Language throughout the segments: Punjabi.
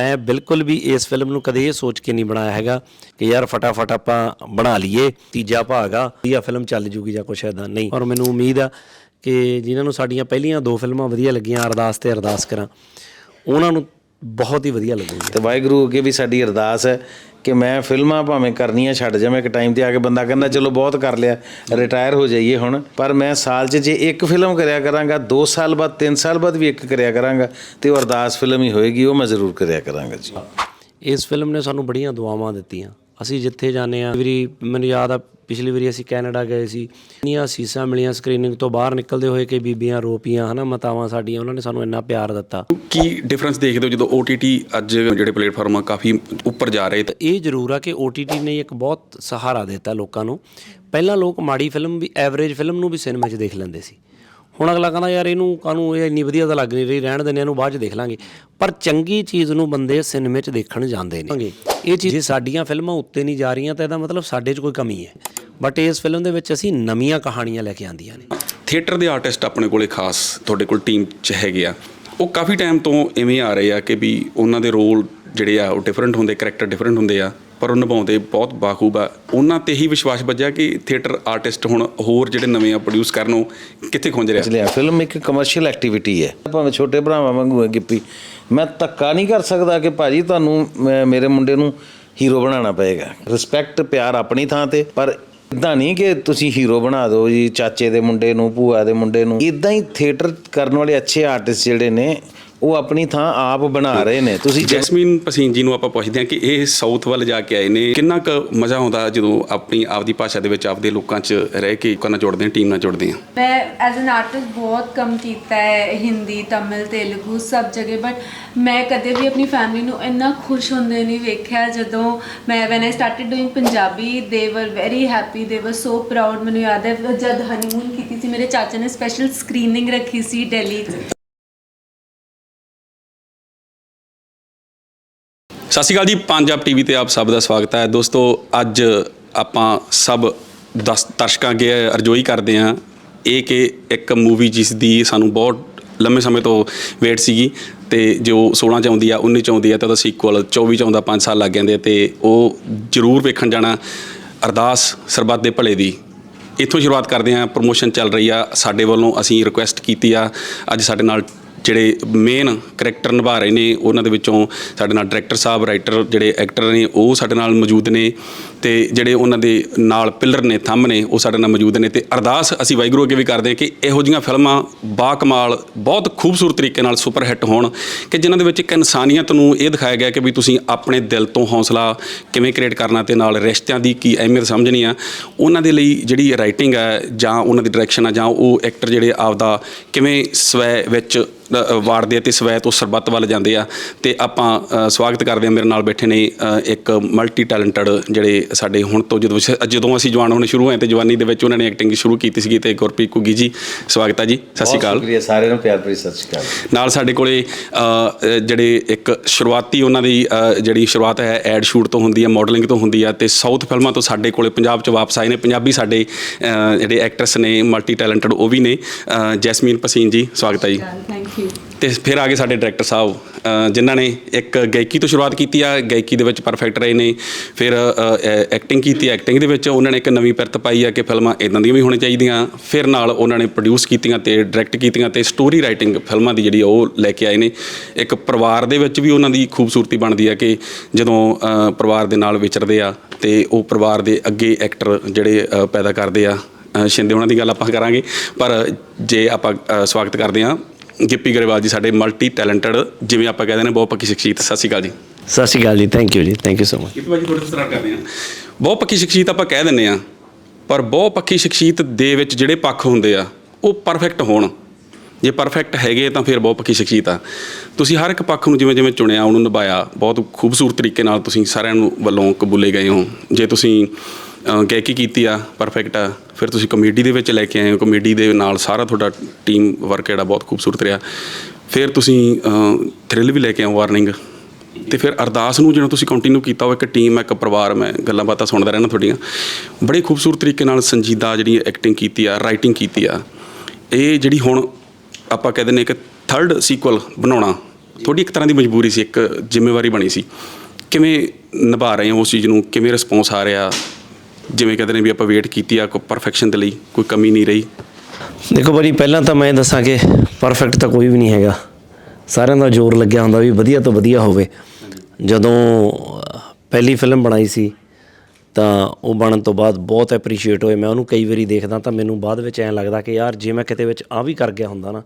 ਮੈਂ ਬਿਲਕੁਲ ਵੀ ਇਸ ਫਿਲਮ ਨੂੰ ਕਦੇ ਇਹ ਸੋਚ ਕੇ ਨਹੀਂ ਬਣਾਇਆ ਹੈਗਾ ਕਿ ਯਾਰ ਫਟਾਫਟ ਆਪਾਂ ਬਣਾ ਲਈਏ ਤੀਜਾ ਭਾਗ ਆ ਇਹ ਫਿਲਮ ਚੱਲ ਜੂਗੀ ਜਾਂ ਕੁਛ ਐਦਾਂ ਨਹੀਂ, ਔਰ ਮੈਨੂੰ ਉਮੀਦ ਆ ਕਿ ਜਿਨ੍ਹਾਂ ਨੂੰ ਸਾਡੀਆਂ ਪਹਿਲੀਆਂ ਦੋ ਫਿਲਮਾਂ ਵਧੀਆ ਲੱਗੀਆਂ, ਅਰਦਾਸ ਤੇ ਅਰਦਾਸ ਕਰਾਂ, ਉਹਨਾਂ ਨੂੰ ਬਹੁਤ ਹੀ ਵਧੀਆ ਲੱਗੂਗੀ। ਤੇ ਵਾਹਿਗੁਰੂ ਅੱਗੇ ਵੀ ਸਾਡੀ ਅਰਦਾਸ ਹੈ ਕਿ ਮੈਂ ਫਿਲਮਾਂ ਭਾਵੇਂ ਕਰਨੀਆਂ ਛੱਡ ਜਾਵਾਂ ਇੱਕ ਟਾਈਮ ਤੇ ਆ ਕੇ ਬੰਦਾ ਕਹਿੰਦਾ ਚਲੋ ਬਹੁਤ ਕਰ ਲਿਆ ਰਿਟਾਇਰ ਹੋ ਜਾਈਏ ਹੁਣ। ਪਰ ਮੈਂ ਸਾਲ 'ਚ ਜੇ ਇੱਕ ਫਿਲਮ ਕਰਿਆ ਕਰਾਂਗਾ 2 ਸਾਲ ਬਾਅਦ 3 ਸਾਲ ਬਾਅਦ ਵੀ ਇੱਕ ਕਰਿਆ ਕਰਾਂਗਾ ਤੇ ਉਹ ਅਰਦਾਸ ਫਿਲਮ ਹੀ ਹੋਏਗੀ ਉਹ ਮੈਂ ਜ਼ਰੂਰ ਕਰਿਆ ਕਰਾਂਗਾ ਜੀ। ਇਸ ਫਿਲਮ ਨੇ ਸਾਨੂੰ ਬੜੀਆਂ ਦੁਆਵਾਂ ਦਿੱਤੀਆਂ। ਅਸੀਂ ਜਿੱਥੇ ਜਾਂਦੇ ਆ ਵੀਰੀ ਮੈਨੂੰ ਯਾਦ ਆ ਪਿਛਲੀ ਵਾਰੀ ਅਸੀਂ ਕੈਨੇਡਾ ਗਏ ਸੀ। ਇੰਨੀਆਂ ਸੀਸਾਂ ਮਿਲੀਆਂ ਸਕਰੀਨਿੰਗ ਤੋਂ ਬਾਹਰ ਨਿਕਲਦੇ ਹੋਏ ਕਿ ਬੀਬੀਆਂ ਰੋਪੀਆਂ ਹਨਾ ਮਾਤਾਵਾਂ ਸਾਡੀਆਂ ਉਹਨਾਂ ਨੇ ਸਾਨੂੰ ਇੰਨਾ ਪਿਆਰ ਦਿੱਤਾ। ਕੀ ਡਿਫਰੈਂਸ ਦੇਖਦੇ ਹੋ ਜਦੋਂ OTT ਅੱਜ ਜਿਹੜੇ ਪਲੇਟਫਾਰਮ ਆ ਕਾਫੀ ਉੱਪਰ ਜਾ ਰਹੇ? ਤੇ ਇਹ ਜ਼ਰੂਰ ਆ ਕਿ OTT ਨੇ ਇੱਕ ਬਹੁਤ ਸਹਾਰਾ ਦਿੱਤਾ ਲੋਕਾਂ ਨੂੰ। ਪਹਿਲਾਂ ਲੋਕ ਮਾੜੀ ਫਿਲਮ ਵੀ ਐਵਰੇਜ ਫਿਲਮ ਨੂੰ ਵੀ ਸਿਨੇਮਾ 'ਚ ਦੇਖ ਲੈਂਦੇ ਸੀ। ਹੁਣ ਅਗਲਾ ਕਹਿੰਦਾ ਯਾਰ ਇਹਨੂੰ ਕਾਹਨੂੰ ਇਹ ਇੰਨੀ ਵਧੀਆ ਤਾਂ ਲੱਗ ਨਹੀਂ ਰਹੀ ਰਹਿਣ ਦਿੰਦੇ ਇਹਨੂੰ ਬਾਅਦ 'ਚ ਦੇਖ ਲਾਂਗੇ। ਪਰ ਚੰਗੀ ਚੀਜ਼ ਨੂੰ ਬੰਦੇ ਸਿਨੇਮੇ 'ਚ ਦੇਖਣ ਜਾਂਦੇ ਨੇ। ਇਹ ਚੀਜ਼ ਜੇ ਸਾਡੀਆਂ ਫਿਲਮਾਂ ਉੱਤੇ ਨਹੀਂ ਜਾ ਰਹੀਆਂ ਤਾਂ ਇਹਦਾ ਮਤਲਬ ਸਾਡੇ 'ਚ ਕੋਈ ਕਮੀ ਹੈ। ਬਟ ਇਸ ਫਿਲਮ ਦੇ ਵਿੱਚ ਅਸੀਂ ਨਵੀਆਂ ਕਹਾਣੀਆਂ ਲੈ ਕੇ ਆਂਦੀਆਂ ਨੇ। ਥੀਏਟਰ ਦੇ ਆਰਟਿਸਟ ਆਪਣੇ ਕੋਲੇ ਖਾਸ ਤੁਹਾਡੇ ਕੋਲ ਟੀਮ 'ਚ ਹੈਗੇ ਆ। ਉਹ ਕਾਫੀ ਟਾਈਮ ਤੋਂ ਇਵੇਂ ਆ ਰਹੇ ਆ ਕਿ ਵੀ ਉਹਨਾਂ ਦੇ ਰੋਲ ਜਿਹੜੇ ਆ ਉਹ ਡਿਫਰੈਂਟ ਹੁੰਦੇ ਕੈਰੈਕਟਰ ਡਿਫਰੈਂਟ ਹੁੰਦੇ ਆ। ਪਰ ਉਹ ਨਿਭਾਉਂਦੇ ਬਹੁਤ ਬਾਖੂਬ ਆ। ਉਹਨਾਂ ਤੇ ਹੀ ਵਿਸ਼ਵਾਸ ਵੱਜਿਆ ਕਿ ਥੀਏਟਰ ਆਰਟਿਸਟ ਹੁਣ ਹੋਰ ਜਿਹੜੇ ਨਵੇਂ ਆ ਪ੍ਰੋਡਿਊਸ ਕਰਨ ਉਹ ਕਿੱਥੇ ਖੁੰਝ ਰਿਹਾ? ਲਿਆ ਫਿਲਮ ਇੱਕ ਕਮਰਸ਼ੀਅਲ ਐਕਟੀਵਿਟੀ ਹੈ। ਭਾਵੇਂ ਛੋਟੇ ਭਰਾਵਾਂ ਵਾਂਗੂ ਹੈ ਗਿੱਪੀ। ਮੈਂ ਧੱਕਾ ਨਹੀਂ ਕਰ ਸਕਦਾ ਕਿ ਭਾਜੀ ਤੁਹਾਨੂੰ ਮੈਂ- ਮੇਰੇ ਮੁੰਡੇ ਨੂੰ ਹੀਰੋ ਬਣਾਉਣਾ ਪਏਗਾ। ਰਿਸਪੈਕਟ ਪਿਆਰ ਆਪਣੀ ਥਾਂ ਤੇ, ਪਰ ਇਦਾਂ ਨਹੀਂ ਕਿ ਤੁਸੀਂ ਹੀਰੋ ਬਣਾ ਦਿਓ ਜੀ, ਚਾਚੇ ਦੇ ਮੁੰਡੇ ਨੂੰ, ਭੂਆ ਦੇ ਮੁੰਡੇ ਨੂੰ। ਇਦਾਂ ਹੀ ਥੀਏਟਰ ਕਰਨ ਵਾਲੇ ਅੱਛੇ ਆਰਟਿਸਟ ਜਿਹੜੇ ਨੇ ਉਹ ਆਪਣੀ ਥਾਂ ਆਪ ਬਣਾ ਰਹੇ ਨੇ। ਤੁਸੀਂ ਜੈਸਮੀਨ ਪਸੀਨ ਜੀ ਨੂੰ ਆਪਾਂ ਪੁੱਛਦੇ ਹਾਂ ਕਿ ਇਹ ਸਾਊਥ ਵੱਲ ਜਾ ਕੇ ਆਏ ਨੇ। ਕਿੰਨਾ ਕੁ ਮਜ਼ਾ ਆਉਂਦਾ ਜਦੋਂ ਆਪਣੀ ਆਪਦੀ ਭਾਸ਼ਾ ਦੇ ਵਿੱਚ ਆਪਦੇ ਲੋਕਾਂ 'ਚ ਰਹਿ ਕੇ ਲੋਕਾਂ ਨਾਲ ਜੁੜਦੇ ਹਾਂ ਟੀਮ ਨਾਲ ਜੁੜਦੇ ਹਾਂ? ਮੈਂ ਐਜ਼ ਐਨ ਆਰਟਿਸਟ ਬਹੁਤ ਕੰਮ ਕੀਤਾ ਹੈ ਹਿੰਦੀ ਤਮਿਲ ਤੇਲਗੂ ਸਭ ਜਗ੍ਹਾ ਬਟ ਮੈਂ ਕਦੇ ਵੀ ਆਪਣੀ ਫੈਮਿਲੀ ਨੂੰ ਇੰਨਾ ਖੁਸ਼ ਹੁੰਦੇ ਨਹੀਂ ਵੇਖਿਆ ਜਦੋਂ ਮੈਂ when I started doing Punjabi ਦੇ ਵਰ ਵੈਰੀ ਹੈਪੀ ਦੇ ਵਰ ਸੋ ਪ੍ਰਾਊਡ ਮੈਨੂੰ ਯਾਦ ਹੈ ਜਦ ਹਨੀਮੂਨ ਕੀਤੀ ਸੀ ਮੇਰੇ ਚਾਚਾ ਨੇ ਸਪੈਸ਼ਲ ਸਕਰੀਨਿੰਗ ਰੱਖੀ ਸੀ ਦਿੱਲੀ 'ਚ। ਸਤਿ ਸ਼੍ਰੀ ਅਕਾਲ ਜੀ, ਪੰਜਾਬ ਟੀਵੀ ਤੇ ਆਪ ਸਭ ਦਾ ਸਵਾਗਤ ਹੈ। ਦੋਸਤੋ, ਅੱਜ ਆਪਾਂ ਸਭ ਦਸ ਦਰਸ਼ਕਾਂ ਅੱਗੇ ਅਰਜ਼ੋਈ ਕਰਦੇ ਹਾਂ। ਇਹ ਕਿ ਇੱਕ ਮੂਵੀ ਜਿਸ ਦੀ ਸਾਨੂੰ ਬਹੁਤ ਲੰਮੇ ਸਮੇਂ ਤੋਂ ਵੇਟ ਸੀਗੀ ਤੇ ਜੋ 16 ਚ ਆਉਂਦੀ ਆ 19 ਚ ਆਉਂਦੀ ਆ, ਤੇ ਉਹਦਾ ਸੀਕੁਅਲ 24 ਚ ਆਉਂਦਾ 5 ਸਾਲ ਲੱਗ ਜਾਂਦੇ ਆ ਤੇ ਉਹ ਜ਼ਰੂਰ ਵੇਖਣ ਜਾਣਾ ਅਰਦਾਸ ਸਰਬੱਤ ਦੇ ਭਲੇ ਦੀ। ਇੱਥੋਂ ਸ਼ੁਰੂਆਤ ਕਰਦੇ ਹਾਂ। ਪ੍ਰੋਮੋਸ਼ਨ ਚੱਲ ਰਹੀ ਆ। ਸਾਡੇ ਵੱਲੋਂ ਅਸੀਂ ਰਿਕੁਐਸਟ ਕੀਤੀ ਆ। ਅੱਜ ਸਾਡੇ ਨਾਲ ਜਿਹੜੇ ਮੇਨ ਕਰੈਕਟਰ ਨਿਭਾ ਰਹੇ ਨੇ, ਉਹਨਾਂ ਦੇ ਵਿੱਚੋਂ ਸਾਡੇ ਨਾਲ ਡਾਇਰੈਕਟਰ ਸਾਹਿਬ ਰਾਈਟਰ ਜਿਹੜੇ ਐਕਟਰ ਨੇ, ਉਹ ਸਾਡੇ ਨਾਲ ਮੌਜੂਦ ਨੇ। ਤੇ ਜਿਹੜੇ ਉਹਨਾਂ ਦੇ ਨਾਲ ਪਿਲਰ ਨੇ ਥੰਮ ਨੇ ਉਹ ਸਾਡੇ ਨਾਲ ਮੌਜੂਦ ਨੇ ਤੇ ਅਰਦਾਸ ਅਸੀਂ ਵਾਹਿਗੁਰੂ ਅੱਗੇ ਵੀ ਕਰਦੇ ਹਾਂ ਕਿ ਇਹੋ ਜਿਹੀਆਂ ਫਿਲਮਾਂ ਬਾ ਕਮਾਲ ਬਹੁਤ ਖੂਬਸੂਰਤ ਤਰੀਕੇ ਨਾਲ ਸੁਪਰ ਹਿੱਟ ਹੋਣ ਕਿ ਜਿਨ੍ਹਾਂ ਦੇ ਵਿੱਚ ਇੱਕ ਇਨਸਾਨੀਅਤ ਨੂੰ ਇਹ ਦਿਖਾਇਆ ਗਿਆ ਕਿ ਵੀ ਤੁਸੀਂ ਆਪਣੇ ਦਿਲ ਤੋਂ ਹੌਸਲਾ ਕਿਵੇਂ ਕ੍ਰੀਏਟ ਕਰਨਾ ਤੇ ਨਾਲ ਰਿਸ਼ਤਿਆਂ ਦੀ ਕੀ ਅਹਿਮੀਅਤ ਸਮਝਣੀ ਆ ਉਹਨਾਂ ਦੇ ਲਈ ਜਿਹੜੀ ਰਾਈਟਿੰਗ ਹੈ ਜਾਂ ਉਹਨਾਂ ਦੀ ਡਾਇਰੈਕਸ਼ਨ ਆ ਜਾਂ ਉਹ ਐਕਟਰ ਜਿਹੜੇ ਆਪਦਾ ਕਿਵੇਂ ਸਵੈ ਵਿੱਚ ਅ, ਵਾੜਦੇ ਆ ਤੇ ਸਵੈ ਤੋਂ ਸਰਬੱਤ ਵੱਲ ਜਾਂਦੇ ਆ ਤੇ ਆਪਾਂ ਸਵਾਗਤ ਕਰਦੇ ਆ ਮੇਰੇ ਨਾਲ ਬੈਠੇ ਨੇ ਇੱਕ ਮਲਟੀ ਟੈਲੈਂਟਡ ਜਿਹੜੇ ਸਾਡੇ ਹੁਣ ਤੋਂ ਜਦੋਂ ਸ਼- ਜਦੋਂ ਅਸੀਂ ਜਵਾਨ ਹੋਣੇ ਸ਼ੁਰੂ ਹੋਏ ਤੇ ਜਵਾਨੀ ਦੇ ਵਿੱਚ ਉਹਨਾਂ ਨੇ ਐਕਟਿੰਗ ਸ਼ੁਰੂ ਕੀਤੀ ਸੀਗੀ ਤੇ ਗੁਰਪ੍ਰੀਤ ਕੁੱਗੀ ਜੀ ਸਵਾਗਤ ਹੈ ਜੀ ਸਤਿ ਸ਼੍ਰੀ ਬਹੁਤ ਅਕਾਲ। ਸ਼ੁਕਰੀਆ ਸਾਰਿਆਂ ਨੂੰ ਪਿਆਰ ਭਰੀ ਸਤਿ ਸ਼੍ਰੀ ਅਕਾਲ। ਨਾਲ ਸਾਡੇ ਕੋਲੇ ਜਿਹੜੇ ਇੱਕ ਸ਼ੁਰੂਆਤੀ ਉਹਨਾਂ ਦੀ ਜਿਹੜੀ ਸ਼ੁਰੂਆਤ ਹੈ ਐਡ ਸ਼ੂਟ ਤੋਂ ਹੁੰਦੀ ਹੈ ਮਾਡਲਿੰਗ ਤੋਂ ਹੁੰਦੀ ਹੈ ਤੇ ਸਾਊਥ ਫਿਲਮਾਂ ਤੋਂ ਸਾਡੇ ਕੋਲੇ ਪੰਜਾਬ 'ਚ ਵਾਪਸ ਆਏ ਨੇ। ਪੰਜਾਬੀ ਸਾਡੇ ਜਿਹੜੇ ਐਕਟਰਸ ਨੇ ਮਲਟੀ ਟੈਲੈਂਟਡ ਉਹ ਵੀ ਨੇ। ਜੈਸਮੀਨ ਪਸੀਨ ਜੀ ਸਵਾਗਤ ਹੈ ਜੀ। ਥੈਂਕ ਯੂ ਤੇ ਫਿਰ ਆ ਗਏ ਸਾਡੇ ਡਾਇਰੈਕਟਰ ਸਾਹਿਬ ਜਿਨ੍ਹਾਂ ਨੇ ਇੱਕ ਗਾਇਕੀ ਤੋਂ ਸ਼ੁਰੂਆਤ ਕੀਤੀ ਆ। ਗਾਇਕੀ ਦੇ ਵਿੱਚ ਪਰਫੈਕਟ ਰਹੇ ਨੇ। ਫਿਰ ਐਕਟਿੰਗ ਕੀਤੀ ਐਕਟਿੰਗ ਦੇ ਵਿੱਚ ਉਹਨਾਂ ਨੇ ਇੱਕ ਨਵੀਂ ਪਿਰਤ ਪਾਈ ਆ ਕਿ ਫਿਲਮਾਂ ਇਦਾਂ ਦੀਆਂ ਵੀ ਹੋਣੀਆਂ ਚਾਹੀਦੀਆਂ। ਫਿਰ ਨਾਲ ਉਹਨਾਂ ਨੇ ਪ੍ਰੋਡਿਊਸ ਕੀਤੀਆਂ ਤੇ ਡਾਇਰੈਕਟ ਕੀਤੀਆਂ ਤੇ ਸਟੋਰੀ ਰਾਈਟਿੰਗ ਫਿਲਮਾਂ ਦੀ ਜਿਹੜੀ ਉਹ ਲੈ ਕੇ ਆਏ ਨੇ। ਇੱਕ ਪਰਿਵਾਰ ਦੇ ਵਿੱਚ ਵੀ ਉਹਨਾਂ ਦੀ ਖੂਬਸੂਰਤੀ ਬਣਦੀ ਆ ਕਿ ਜਦੋਂ ਪਰਿਵਾਰ ਦੇ ਨਾਲ ਵਿਚਰਦੇ ਆ ਤੇ ਉਹ ਪਰਿਵਾਰ ਦੇ ਅੱਗੇ ਐਕਟਰ ਜਿਹੜੇ ਪੈਦਾ ਕਰਦੇ ਆ। ਸ਼ਿੰਦੇ ਉਹਨਾਂ ਦੀ ਗੱਲ ਆਪਾਂ ਕਰਾਂਗੇ। ਪਰ ਜੇ ਆਪਾਂ ਸਵਾਗਤ ਕਰਦੇ ਆ ਗਿੱਪੀ ਗਰੇਵਾਲ ਜੀ, ਸਾਡੇ ਮਲਟੀ ਟੈਲੈਂਟਡ ਜਿਵੇਂ ਆਪਾਂ ਕਹਿੰਦੇ ਨੇ ਬਹੁਤ ਪੱਕੀ ਸ਼ਖਸੀਅਤ। ਸਤਿ ਸ਼੍ਰੀ ਅਕਾਲ ਜੀ। ਸਤਿ ਸ਼੍ਰੀ ਅਕਾਲ ਜੀ ਥੈਂਕ ਯੂ ਜੀ thank you so much Gippy ਭਾਜੀ ਤੁਹਾਡੇ ਤੋਂ ਸਟਾਰਟ ਕਰਦੇ ਆ। ਬਹੁਤ ਪੱਕੀ ਸ਼ਖਸੀਅਤ ਆਪਾਂ ਕਹਿ ਦਿੰਨੇ ਆ, ਪਰ ਬਹੁਤ ਪੱਕੀ ਸ਼ਖਸੀਅਤ ਦੇ ਵਿੱਚ ਜਿਹੜੇ ਪੱਖ ਹੁੰਦੇ ਆ, ਉਹ ਪਰਫੈਕਟ ਹੋਣ। ਜੇ ਪਰਫੈਕਟ ਹੈਗੇ ਤਾਂ ਫਿਰ ਬਹੁਤ ਪੱਕੀ ਸ਼ਖਸੀਅਤ ਆ। ਤੁਸੀਂ ਹਰ ਇੱਕ ਪੱਖ ਨੂੰ ਜਿਵੇਂ ਜਿਵੇਂ ਚੁਣਿਆ, ਉਹਨੂੰ ਨਿਭਾਇਆ, ਬਹੁਤ ਖੂਬਸੂਰਤ ਤਰੀਕੇ ਨਾਲ ਤੁਸੀਂ ਸਾਰਿਆਂ ਨੂੰ ਵੱਲੋਂ ਕਬੂਲੇ ਗਏ ਹੋ। ਜੇ ਤੁਸੀਂ ਗਾਇਕੀ ਕੀਤੀ ਆ ਪਰਫੈਕਟ ਆ, ਫਿਰ ਤੁਸੀਂ ਕਮੇਡੀ ਦੇ ਵਿੱਚ ਲੈ ਕੇ ਆਏ ਹੋ। ਕਮੇਡੀ ਦੇ ਨਾਲ ਸਾਰਾ ਤੁਹਾਡਾ ਟੀਮ ਵਰਕ ਜਿਹੜਾ ਬਹੁਤ ਖੂਬਸੂਰਤ ਰਿਹਾ। ਫਿਰ ਤੁਸੀਂ ਥ੍ਰਿਲ ਵੀ ਲੈ ਕੇ ਆਏ ਵਾਰਨਿੰਗ ਤੇ ਫਿਰ ਅਰਦਾਸ ਨੂੰ ਜਿਹੜਾ ਤੁਸੀਂ ਕੰਟੀਨਿਊ ਕੀਤਾ, ਉਹ ਇੱਕ ਟੀਮ ਹੈ ਇੱਕ ਪਰਿਵਾਰ, ਮੈਂ ਗੱਲਾਂ ਬਾਤਾਂ ਸੁਣਦਾ ਰਹਿਣਾ ਤੁਹਾਡੀਆਂ। ਬੜੇ ਖੂਬਸੂਰਤ ਤਰੀਕੇ ਨਾਲ ਸੰਜੀਦਾ ਜਿਹੜੀ ਐਕਟਿੰਗ ਕੀਤੀ ਆ ਰਾਈਟਿੰਗ ਕੀਤੀ ਆ। ਇਹ ਜਿਹੜੀ ਹੁਣ ਆਪਾਂ ਕਹਿੰਦੇ ਨੇ ਕਿ ਥਰਡ ਸੀਕੁਅਲ ਬਣਾਉਣਾ, ਤੁਹਾਡੀ ਇੱਕ ਤਰ੍ਹਾਂ ਦੀ ਮਜਬੂਰੀ ਸੀ, ਇੱਕ ਜ਼ਿੰਮੇਵਾਰੀ ਬਣੀ ਸੀ। ਕਿਵੇਂ ਨਿਭਾ ਰਹੇ ਹੋ ਉਸ ਚੀਜ਼ ਨੂੰ? ਕਿਵੇਂ ਰਿਸਪੌਂਸ ਆ ਰਿਹਾ? ਜਿਵੇਂ ਕਹਿੰਦੇ ਨੇ ਵੀ ਆਪਾਂ ਵੇਟ ਕੀਤੀ ਆ, ਕੋਈ ਪਰਫੈਕਸ਼ਨ ਦੇ ਲਈ ਕੋਈ ਕਮੀ ਨਹੀਂ ਰਹੀ। ਦੇਖੋ ਭਾਜੀ, ਪਹਿਲਾਂ ਤਾਂ ਮੈਂ ਦੱਸਾਂ ਕਿ ਪਰਫੈਕਟ ਤਾਂ ਕੋਈ ਵੀ ਨਹੀਂ ਹੈਗਾ। ਸਾਰਿਆਂ ਦਾ ਜ਼ੋਰ ਲੱਗਿਆ ਹੁੰਦਾ ਵੀ ਵਧੀਆ ਤੋਂ ਵਧੀਆ ਹੋਵੇ। ਜਦੋਂ ਪਹਿਲੀ ਫਿਲਮ ਬਣਾਈ ਸੀ, ਤਾਂ ਉਹ ਬਣਨ ਤੋਂ ਬਾਅਦ ਬਹੁਤ ਐਪਰੀਸ਼ੀਏਟ ਹੋਏ। ਮੈਂ ਉਹਨੂੰ ਕਈ ਵਾਰੀ ਦੇਖਦਾ ਤਾਂ ਮੈਨੂੰ ਬਾਅਦ ਵਿੱਚ ਐਂ ਲੱਗਦਾ ਕਿ ਯਾਰ, ਜੇ ਮੈਂ ਕਿਤੇ ਵਿੱਚ ਆ ਵੀ ਕਰ ਗਿਆ ਹੁੰਦਾ ਨਾ,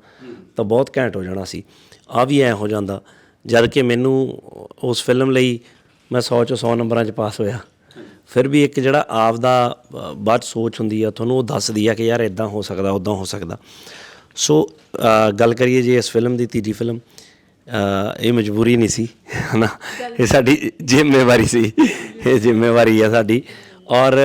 ਤਾਂ ਬਹੁਤ ਘੈਂਟ ਹੋ ਜਾਣਾ ਸੀ। ਆ ਵੀ ਐ ਹੋ ਜਾਂਦਾ। ਜਦ ਕਿ ਮੈਨੂੰ ਉਸ ਫਿਲਮ ਲਈ ਮੈਂ 100 ਚੋਂ 100 ਨੰਬਰਾਂ 'ਚ ਪਾਸ ਹੋਇਆ। ਫਿਰ ਵੀ ਇੱਕ ਜਿਹੜਾ ਆਪ ਦਾ ਬਾਅਦ ਸੋਚ ਹੁੰਦੀ ਆ, ਤੁਹਾਨੂੰ ਉਹ ਦੱਸਦੀ ਆ ਕਿ ਯਾਰ ਇਦਾਂ ਹੋ ਸਕਦਾ ਉਦਾਂ ਹੋ ਸਕਦਾ। ਸੋ ਗੱਲ ਕਰੀਏ ਜੇ ਇਸ ਫਿਲਮ ਦੀ ਤੀਜੀ ਫਿਲਮ ਇਹ ਮਜਬੂਰੀ ਨਹੀਂ ਸੀ, ਹਨਾ? ਇਹ ਸਾਡੀ ਜ਼ਿੰਮੇਵਾਰੀ ਸੀ। ਇਹ ਜ਼ਿੰਮੇਵਾਰੀ ਆ ਸਾਡੀ। ਔਰ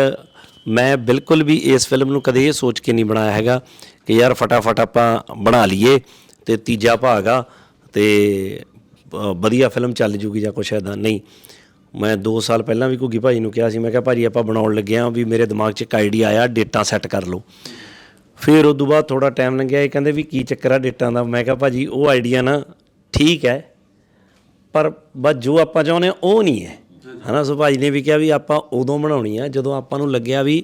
ਮੈਂ ਬਿਲਕੁਲ ਵੀ ਇਸ ਫਿਲਮ ਨੂੰ ਕਦੇ ਇਹ ਸੋਚ ਕੇ ਨਹੀਂ ਬਣਾਇਆ ਹੈਗਾ ਕਿ ਯਾਰ ਫਟਾਫਟ ਆਪਾਂ ਬਣਾ ਲਈਏ ਤੇ ਤੀਜਾ ਭਾਗ ਆ ਤੇ ਵਧੀਆ ਫਿਲਮ ਚੱਲ ਜੂਗੀ ਜਾਂ ਕੁਛ ਐਦਾਂ ਨਹੀਂ। ਮੈਂ 2 ਸਾਲ ਪਹਿਲਾਂ ਵੀ ਘੁੱਗੀ ਭਾਜੀ ਨੂੰ ਕਿਹਾ ਸੀ, ਮੈਂ ਕਿਹਾ ਭਾਜੀ ਆਪਾਂ ਬਣਾਉਣ ਲੱਗੇ ਆ ਵੀ ਮੇਰੇ ਦਿਮਾਗ 'ਚ ਇੱਕ ਆਈਡੀਆ ਆਇਆ ਡੇਟਾ ਸੈੱਟ ਕਰ ਲਓ। ਫਿਰ ਉਸ ਤੋਂ ਬਾਅਦ ਥੋੜਾ ਟਾਈਮ ਲੰਘਿਆ, ਇਹ ਕਹਿੰਦੇ ਵੀ ਕੀ ਚੱਕਰ ਆ ਡੇਟਾਂ ਦਾ? ਮੈਂ ਕਿਹਾ ਭਾਜੀ, ਉਹ ਆਈਡੀਆ ਨਾ ਠੀਕ ਹੈ ਪਰ ਬਸ ਜੋ ਆਪਾਂ ਚਾਹੁੰਦੇ ਉਹ ਨਹੀਂ ਹੈ। ਹਨਾ ਸੋ ਭਾਜੀ ਨੇ ਵੀ ਕਿਹਾ ਵੀ ਆਪਾਂ ਉਦੋਂ ਬਣਾਉਣੀ ਆ ਜਦੋਂ ਆਪਾਂ ਨੂੰ ਲੱਗਿਆ ਵੀ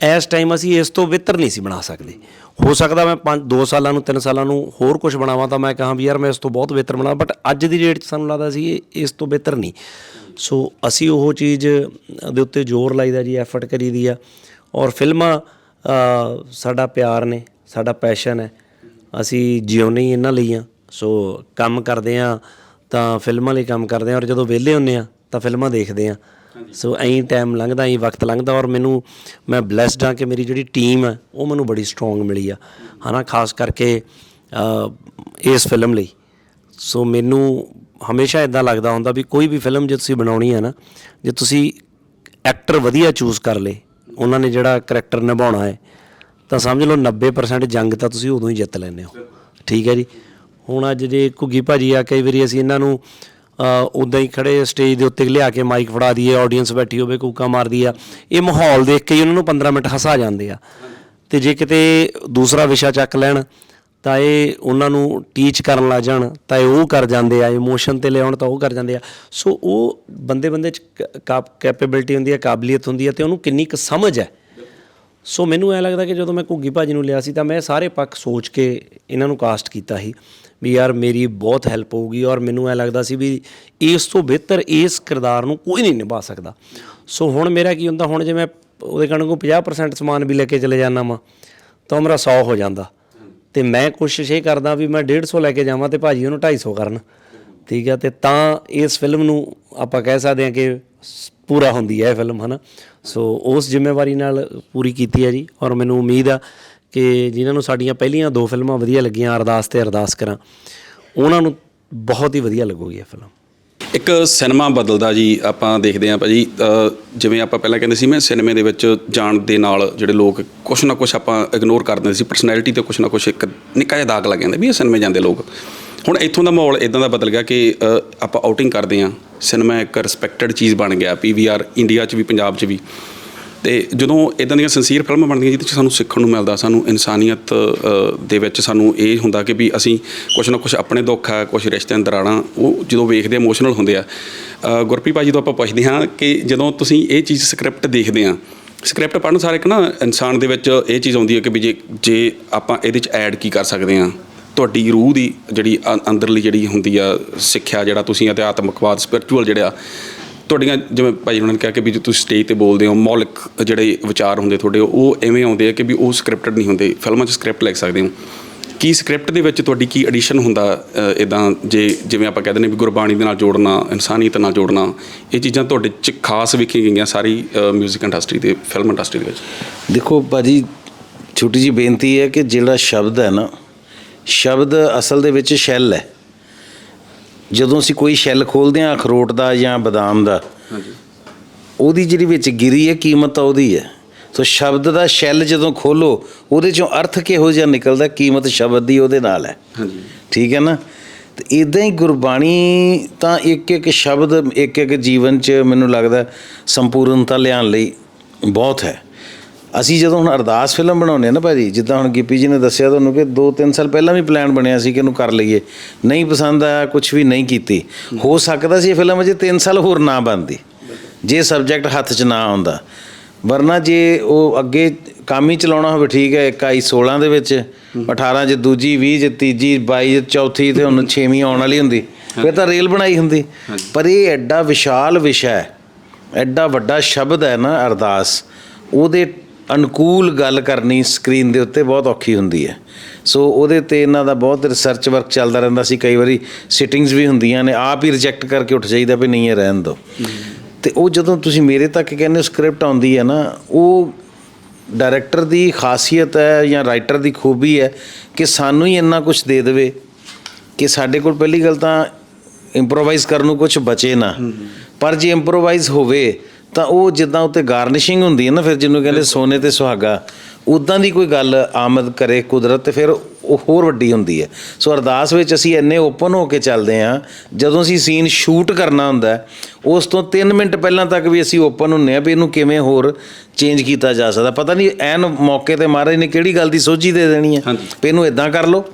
ਇਸ ਟਾਈਮ ਅਸੀਂ ਇਸ ਤੋਂ ਬਿਹਤਰ ਨਹੀਂ ਸੀ ਬਣਾ ਸਕਦੇ। ਹੋ ਸਕਦਾ ਮੈਂ 5 2 ਸਾਲਾਂ ਨੂੰ 3 ਸਾਲਾਂ ਨੂੰ ਹੋਰ ਕੁਝ ਬਣਾਵਾਂ ਤਾਂ ਮੈਂ ਕਹਾਂ ਵੀ ਯਾਰ ਮੈਂ ਇਸ ਤੋਂ ਬਹੁਤ ਬਿਹਤਰ ਬਣਾ ਬਟ ਅੱਜ ਦੀ ਡੇਟ 'ਚ ਸਾਨੂੰ ਲੱਗਦਾ ਸੀ ਇਹ ਇਸ ਤੋਂ ਬਿਹਤਰ ਨਹੀਂ। ਸੋ ਅਸੀਂ ਉਹ ਚੀਜ਼ ਦੇ ਉੱਤੇ ਜ਼ੋਰ ਲਾਈਦਾ ਜੀ ਐਫਰਟ ਕਰੀਦੀ ਆ। ਔਰ ਫਿਲਮਾਂ ਸਾਡਾ ਪਿਆਰ ਨੇ ਸਾਡਾ ਪੈਸ਼ਨ ਹੈ। ਅਸੀਂ ਜਿਉਣੇ ਇਹਨਾਂ ਲਈ ਆ। ਸੋ ਕੰਮ ਕਰਦੇ ਆ ਤਾਂ ਫਿਲਮਾਂ ਲਈ ਕੰਮ ਕਰਦੇ ਆ ਔਰ ਜਦੋਂ ਵਿਹਲੇ ਹੁੰਨੇ ਆ ਤਾਂ ਫਿਲਮਾਂ ਦੇਖਦੇ ਆ ਸੋ ਐਂ ਟਾਈਮ ਲੰਘਦਾ ਐਂ ਵਕਤ ਲੰਘਦਾ ਔਰ ਮੈਨੂੰ ਮੈਂ ਬlesed ਹਾਂ ਕਿ ਮੇਰੀ ਜਿਹੜੀ ਟੀਮ ਹੈ ਉਹ ਮੈਨੂੰ ਬੜੀ ਸਟਰੋਂਗ ਮਿਲੀ ਆ। ਹਨਾ ਖਾਸ ਕਰਕੇ ਇਸ ਫਿਲਮ ਲਈ। ਸੋ ਮੈਨੂੰ ਹਮੇਸ਼ਾ ਇਦਾਂ ਲੱਗਦਾ ਹੁੰਦਾ ਵੀ ਕੋਈ ਵੀ ਫਿਲਮ ਜੇ ਤੁਸੀਂ ਬਣਾਉਣੀ ਹੈ ਨਾ ਜੇ ਤੁਸੀਂ ਐਕਟਰ ਵਧੀਆ ਚੂਜ਼ ਕਰ ਲੇ ਉਹਨਾਂ ਨੇ ਜਿਹੜਾ ਕਰੈਕਟਰ ਨਿਭਾਉਣਾ ਹੈ ਤਾਂ ਸਮਝ ਲਓ 90% ਜੰਗ ਤਾਂ ਤੁਸੀਂ ਉਦੋਂ ਹੀ ਜਿੱਤ ਲੈਂਦੇ ਹੋ। ਠੀਕ ਹੈ ਜੀ? ਹੁਣ ਅੱਜ ਜੇ ਘੁੱਗੀ ਭਾਜੀ ਆ, ਕਈ ਵਾਰੀ ਅਸੀਂ ਇਹਨਾਂ ਨੂੰ ਉਦਾਂ ਹੀ ਖੜੇ ਸਟੇਜ ਦੇ ਉੱਤੇ ਲਿਆ ਕੇ ਮਾਈਕ ਫੜਾ ਦਈਏ ਆਡੀਅנס ਬੈਠੀ ਹੋਵੇ, ਕੂਕਾ ਮਾਰਦੀ ਆ। ਇਹ ਮਾਹੌਲ ਦੇਖ ਕੇ ਹੀ ਉਹਨਾਂ ਨੂੰ 15 ਮਿੰਟ ਹਸਾ ਜਾਂਦੇ ਆ। ਤੇ ਜੇ ਕਿਤੇ ਦੂਸਰਾ ਵਿਸ਼ਾ ਚੱਕ ਲੈਣ, ਤਾਂ ਇਹ ਉਹਨਾਂ ਨੂੰ ਟੀਚ ਕਰਨ ਲੱਗ ਜਾਣ, ਤਾਂ ਇਹ ਉਹ ਕਰ ਜਾਂਦੇ ਆ ਇਮੋਸ਼ਨ ਤੇ ਲਿਆਉਣ ਤਾਂ ਉਹ ਕਰ ਜਾਂਦੇ ਆ। ਸੋ ਉਹ ਬੰਦੇ ਬੰਦੇ ਚ ਕੈਪੇਬਿਲਿਟੀ ਹੁੰਦੀ ਹੈ ਕਾਬਲੀਅਤ ਹੁੰਦੀ ਹੈ ਤੇ ਉਹਨੂੰ ਕਿੰਨੀ ਕੁ ਸਮਝ ਹੈ। ਸੋ ਮੈਨੂੰ ਐ ਲੱਗਦਾ ਕਿ ਜਦੋਂ ਮੈਂ ਘੁੱਗੀ ਭਾਜੀ ਨੂੰ ਲਿਆ ਸੀ, ਤਾਂ ਮੈਂ ਸਾਰੇ ਪੱਖ ਸੋਚ ਕੇ ਇਹਨਾਂ ਨੂੰ ਕਾਸਟ ਕੀਤਾ ਸੀ। ਵੀ ਯਾਰ ਮੇਰੀ ਬਹੁਤ ਹੈਲਪ ਹੋਊਗੀ ਔਰ ਮੈਨੂੰ ਐ ਲੱਗਦਾ ਸੀ ਵੀ ਇਸ ਤੋਂ ਬਿਹਤਰ ਇਸ ਕਿਰਦਾਰ ਨੂੰ ਕੋਈ ਨਹੀਂ ਨਿਭਾ ਸਕਦਾ। ਸੋ ਹੁਣ ਮੇਰਾ ਕੀ ਹੁੰਦਾ, ਹੁਣ ਜੇ ਮੈਂ ਉਹਦੇ ਕਣ ਕੋ 50% ਸਮਾਨ ਵੀ ਲੈ ਕੇ ਚਲੇ ਜਾਣਾ ਵਾਂ, ਤਾਂ ਉਹ ਮੇਰਾ 100 ਹੋ ਜਾਂਦਾ। ਤੇ ਮੈਂ ਕੋਸ਼ਿਸ਼ ਇਹ ਕਰਦਾ ਵੀ ਮੈਂ 150 ਲੈ ਕੇ ਜਾਵਾਂ ਤੇ ਭਾਜੀ ਉਹਨੂੰ 250 ਕਰਨ। ਠੀਕ ਹੈ ਤੇ ਤਾਂ ਇਸ ਫਿਲਮ ਨੂੰ ਆਪਾਂ ਕਹਿ ਸਕਦੇ ਹਾਂ ਕਿ ਸ- ਪੂਰਾ ਹੁੰਦੀ ਹੈ ਇਹ ਫਿਲਮ ਹਨਾ? ਸੋ ਉਸ ਜ਼ਿੰਮੇਵਾਰੀ ਨਾਲ ਪੂਰੀ ਕੀਤੀ ਹੈ ਜੀ, ਔਰ ਮੈਨੂੰ ਉਮੀਦ ਆ ਕਿ ਜਿਨ੍ਹਾਂ ਨੂੰ ਸਾਡੀਆਂ ਪਹਿਲੀਆਂ ਦੋ ਫਿਲਮਾਂ ਵਧੀਆ ਲੱਗੀਆਂ ਅਰਦਾਸ ਤੇ ਅਰਦਾਸ ਕਰਾਂ ਉਹਨਾਂ ਨੂੰ ਬਹੁਤ ਹੀ ਵਧੀਆ ਲੱਗੂਗੀ ਇਹ ਫਿਲਮ। ਇੱਕ ਸਿਨੇਮਾ ਬਦਲਦਾ ਜੀ ਆਪਾਂ ਦੇਖਦੇ ਹਾਂ ਭਾਜੀ ਅ, ਜਿਵੇਂ ਆਪਾਂ ਪਹਿਲਾਂ ਕਹਿੰਦੇ ਸੀ ਮੈਂ ਸਿਨੇਮੇ ਦੇ ਵਿੱਚ ਜਾਣ ਦੇ ਨਾਲ ਜਿਹੜੇ ਲੋਕ ਕੁਛ ਨਾ ਕੁਛ ਆਪਾਂ ਇਗਨੋਰ ਕਰ ਦਿੰਦੇ ਸੀ ਪਰਸਨੈਲਿਟੀ ਤੇ ਕੁਛ ਨਾ ਕੁਛ ਇੱਕ ਨਿੱਕਾ ਜਿਹਾ ਦਾਗ ਲੱਗ ਜਾਂਦਾ ਵੀ ਇਹ ਸਿਨੇਮੇ ਜਾਂਦੇ ਲੋਕ। ਹੁਣ ਇੱਥੋਂ ਦਾ ਮਾਹੌਲ ਇਦਾਂ ਦਾ ਬਦਲ ਗਿਆ ਕਿ ਆਪਾਂ ਆਊਟਿੰਗ ਕਰਦੇ ਹਾਂ ਸਿਨੇਮਾ ਇੱਕ ਰਿਸਪੈਕਟਡ ਚੀਜ਼ ਬਣ ਗਿਆ ਪੀਵੀਆਰ ਇੰਡੀਆ 'ਚ ਵੀ ਪੰਜਾਬ 'ਚ ਵੀ। ਤੇ ਜਦੋਂ ਇਦਾਂ ਦੀਆਂ ਸਿੰਸੀਅਰ ਫਿਲਮਾਂ ਬਣਦੀਆਂ ਜਿਹਦੇ 'ਚ ਸਾਨੂੰ ਸਿੱਖਣ ਨੂੰ ਮਿਲਦਾ ਸਾਨੂੰ ਇਨਸਾਨੀਅਤ ਦੇ ਵਿੱਚ ਸਾਨੂੰ ਇਹ ਹੁੰਦਾ ਕਿ ਵੀ ਅਸੀਂ ਕੁਛ ਨਾ ਕੁਛ ਆਪਣੇ ਦੁੱਖ ਆ ਕੁਛ ਰਿਸ਼ਤਿਆਂ ਦਰਾੜਾਂ ਉਹ ਜਦੋਂ ਵੇਖਦੇ ਇਮੋਸ਼ਨਲ ਹੁੰਦੇ ਆ। ਅ, ਗੁਰਪ੍ਰੀਤ ਭਾਜੀ ਤੋਂ ਆਪਾਂ ਪੁੱਛਦੇ ਹਾਂ ਕਿ ਜਦੋਂ ਤੁਸੀਂ ਇਹ ਚੀਜ਼ ਸਕ੍ਰਿਪਟ ਦੇਖਦੇ ਆ ਸਕ੍ਰਿਪਟ ਪੜ੍ਹਨ ਸਾਰ ਇੱਕ ਨਾ ਇਨਸਾਨ ਦੇ ਵਿੱਚ ਇਹ ਚੀਜ਼ ਆਉਂਦੀ ਹੈ ਕਿ ਵੀ ਜੇ ਜੇ ਆਪਾਂ ਇਹਦੇ 'ਚ ਐਡ ਕੀ ਕਰ ਸਕਦੇ ਆ ਤੁਹਾਡੀ ਰੂਹ ਦੀ ਜਿਹੜੀ ਅੰ- ਅੰਦਰਲੀ ਜਿਹੜੀ ਹੁੰਦੀ ਆ ਸਿੱਖਿਆ ਜਿਹੜਾ ਤੁਸੀਂ ਅਧਿਆਤਮਕਵਾਦ ਸਪਿਰਚੁਅਲ ਜਿਹੜਾ ਤੁਹਾਡੀਆਂ ਜਿਵੇਂ ਭਾਈ ਉਹਨਾਂ ਨੇ ਕਿਹਾ ਕਿ ਵੀ ਜੇ ਤੁਸੀਂ ਸਟੇਜ ਤੇ ਬੋਲਦੇ ਹੋ, ਮੌਲਿਕ ਜਿਹੜੇ ਵਿਚਾਰ ਹੁੰਦੇ ਤੁਹਾਡੇ, ਉਹ ਐਵੇਂ ਆਉਂਦੇ ਆ ਕਿ ਵੀ ਉਹ ਸਕ੍ਰਿਪਟਡ ਨਹੀਂ ਹੁੰਦੇ। ਫਿਲਮਾਂ 'ਚ ਸਕ੍ਰਿਪਟ ਲਿਖ ਸਕਦੇ ਹੋ। ਕੀ ਸਕ੍ਰਿਪਟ ਦੇ ਵਿੱਚ ਤੁਹਾਡੀ ਕੀ ਐਡੀਸ਼ਨ ਹੁੰਦਾ ਇਦਾਂ ਜੇ ਜਿਵੇਂ ਆਪਾਂ ਕਹਿੰਦੇ ਨੇ ਵੀ ਗੁਰਬਾਣੀ ਦੇ ਨਾਲ ਜੋੜਨਾ, ਇਨਸਾਨੀਅਤ ਨਾਲ ਜੋੜਨਾ, ਇਹ ਚੀਜ਼ਾਂ ਤੁਹਾਡੇ 'ਚ ਖਾਸ ਵਿਖੀ ਗਈਆਂ ਸਾਰੀ 뮤직 ਇੰਡਸਟਰੀ ਤੇ ਫਿਲਮ ਇੰਡਸਟਰੀ ਦੇ ਵਿੱਚ? ਦੇਖੋ ਭਾਜੀ, ਛੋਟੀ ਜੀ ਬੇਨਤੀ ਹੈ ਕਿ ਜਿਹੜਾ ਸ਼ਬਦ ਹੈ ਨਾ, ਸ਼ਬਦ ਅਸਲ ਦੇ ਵਿੱਚ ਸ਼ੈਲ ਹੈ। ਜਦੋਂ ਅਸੀਂ ਕੋਈ ਸ਼ੈਲ ਖੋਲਦੇ ਹਾਂ ਅਖਰੋਟ ਦਾ ਜਾਂ ਬਦਾਮ ਦਾ ਹਾਂਜੀ। ਉਹਦੀ ਜਿਹੜੀ ਵਿੱਚ ਗਿਰੀ ਹੈ ਕੀਮਤ ਤਾਂ ਉਹਦੀ ਹੈ। ਸੋ ਸ਼ਬਦ ਦਾ ਸ਼ੈਲ ਜਦੋਂ ਖੋਲੋ ਉਹਦੇ ਚੋਂ ਅਰਥ ਕਿਹੋ ਜਿਹਾ ਨਿਕਲਦਾ? ਕੀਮਤ ਸ਼ਬਦ ਦੀ ਉਹਦੇ ਨਾਲ ਹੈ। ਹਾਂਜੀ। ਠੀਕ ਹੈ ਨਾ? ਤੇ ਇਦਾਂ ਹੀ ਗੁਰਬਾਣੀ ਤਾਂ ਇੱਕ ਇੱਕ ਸ਼ਬਦ ਇੱਕ ਇੱਕ ਜੀਵਨ 'ਚ ਮੈਨੂੰ ਲੱਗਦਾ ਸੰਪੂਰਨਤਾ ਲਿਆਉਣ ਲਈ ਬਹੁਤ ਹੈ। ਅਸੀਂ ਜਦੋਂ ਹੁਣ ਅਰਦਾਸ ਫਿਲਮ ਬਣਾਉਂਦੇ ਆ ਨਾ ਭਾਜੀ ਜਿੱਦਾਂ ਹੁਣ ਗਿੱਪੀ ਜੀ ਨੇ ਦੱਸਿਆ ਤੁਹਾਨੂੰ ਕਿ 2-3 ਸਾਲ ਪਹਿਲਾਂ ਵੀ ਪਲਾਨ ਬਣਿਆ ਸੀ ਕਿ ਇਹਨੂੰ ਕਰ ਲਈਏ। ਨਹੀਂ ਪਸੰਦ ਆਇਆ ਕੁਝ ਵੀ ਨਹੀਂ ਕੀਤੀ। ਹੋ ਸਕਦਾ ਸੀ ਇਹ ਫਿਲਮ ਅਜੇ 3 ਸਾਲ ਹੋਰ ਨਾ ਬਣਦੀ। ਜੇ ਸਬਜੈਕਟ ਹੱਥ 'ਚ ਨਾ ਆਉਂਦਾ। ਵਰਨਾ ਜੇ ਉਹ ਅੱਗੇ ਕੰਮ ਹੀ ਚਲਾਉਣਾ ਹੋਵੇ ਠੀਕ ਹੈ 21 16 ਦੇ ਵਿੱਚ 18 ਚ ਦੂਜੀ 20 ਚ ਤੀਜੀ 22 ਚ ਚੌਥੀ ਤੇ ਹੁਣ 6ਵੀਂ ਆਉਣ ਵਾਲੀ ਹੁੰਦੀ। ਫਿਰ ਤਾਂ ਰੇਲ ਬਣਾਈ ਹੁੰਦੀ। ਪਰ ਇਹ ਐਡਾ ਵਿਸ਼ਾਲ ਵਿਸ਼ਾ ਹੈ ਐਡਾ ਵੱਡਾ ਸ਼ਬਦ ਹੈ ਨਾ ਅਰਦਾਸ ਉਹਦੇ ਅਨੁਕੂਲ ਗੱਲ ਕਰਨੀ ਸਕਰੀਨ ਦੇ ਉੱਤੇ ਬਹੁਤ ਔਖੀ ਹੁੰਦੀ ਹੈ। ਸੋ ਉਹਦੇ ਤੇ ਇਹਨਾਂ ਦਾ ਬਹੁਤ ਰਿਸਰਚ ਵਰਕ ਚੱਲਦਾ ਰਹਿੰਦਾ ਸੀ। ਕਈ ਵਾਰੀ ਸਿਟਿੰਗਸ ਵੀ ਹੁੰਦੀਆਂ ਨੇ ਆਪ ਹੀ ਰਿਜੈਕਟ ਕਰਕੇ ਉੱਠ ਜਾਈਦਾ ਵੀ ਨਹੀਂ ਇਹ ਰਹਿਣ ਦਿਓ। ਤੇ ਉਹ ਜਦੋਂ ਤੁਸੀਂ ਮੇਰੇ ਤੱਕ ਕਹਿੰਦੇ ਸਕ੍ਰਿਪਟ ਆਉਂਦੀ ਹੈ ਨਾ ਉਹ ਡਾਇਰੈਕਟਰ ਦੀ ਖਾਸੀਅਤ ਹੈ ਜਾਂ ਰਾਈਟਰ ਦੀ ਖੂਬੀ ਹੈ ਕਿ ਸਾਨੂੰ ਹੀ ਇੰਨਾ ਕੁਝ ਦੇ ਦੇਵੇ ਕਿ ਸਾਡੇ ਕੋਲ ਪਹਿਲੀ ਗੱਲ ਤਾਂ ਇੰਪਰੋਵਾਈਜ਼ ਕਰਨ ਨੂੰ ਕੁਝ ਬਚੇ ਨਾ। ਪਰ ਜੇ ਇੰਪਰੋਵਾਈਜ਼ ਹੋਵੇ ਤਾਂ ਉਹ ਜਿੱਦਾਂ ਉੱਤੇ ਗਾਰਨਿਸ਼ਿੰਗ ਹੁੰਦੀ ਹੈ ਨਾ ਫਿਰ ਜਿਹਨੂੰ ਕਹਿੰਦੇ ਸੋਨੇ ਤੇ ਸੁਹਾਗਾ ਉਦਾਂ ਦੀ ਕੋਈ ਗੱਲ ਆਮਦ ਕਰੇ ਕੁਦਰਤ ਤੇ ਫਿਰ ਉਹ ਹੋਰ ਵੱਡੀ ਹੁੰਦੀ ਹੈ। ਸੋ ਅਰਦਾਸ ਵਿੱਚ ਅਸੀਂ ਇੰਨੇ ਓਪਨ ਹੋ ਕੇ ਚੱਲਦੇ ਹਾਂ ਜਦੋਂ ਅਸੀਂ ਸੀਨ ਸ਼ੂਟ ਕਰਨਾ ਹੁੰਦਾ ਉਸ ਤੋਂ 3 ਮਿੰਟ ਪਹਿਲਾਂ ਤੱਕ ਵੀ ਅਸੀਂ ਓਪਨ ਹੁੰਨੇ ਆ ਵੀ ਇਹਨੂੰ ਕਿਵੇਂ ਹੋਰ ਚੇਂਜ ਕੀਤਾ ਜਾ ਸਕਦਾ। ਪਤਾ ਨਹੀਂ ਐਨ ਮੌਕੇ ਤੇ ਮਹਾਰਾਜ ਨੇ ਕਿਹੜੀ ਗੱਲ ਦੀ ਸੋਝੀ ਦੇ ਦੇਣੀ ਹੈ। ਵੀ ਇਹਨੂੰ ਇਦਾਂ ਕਰ ਲਓ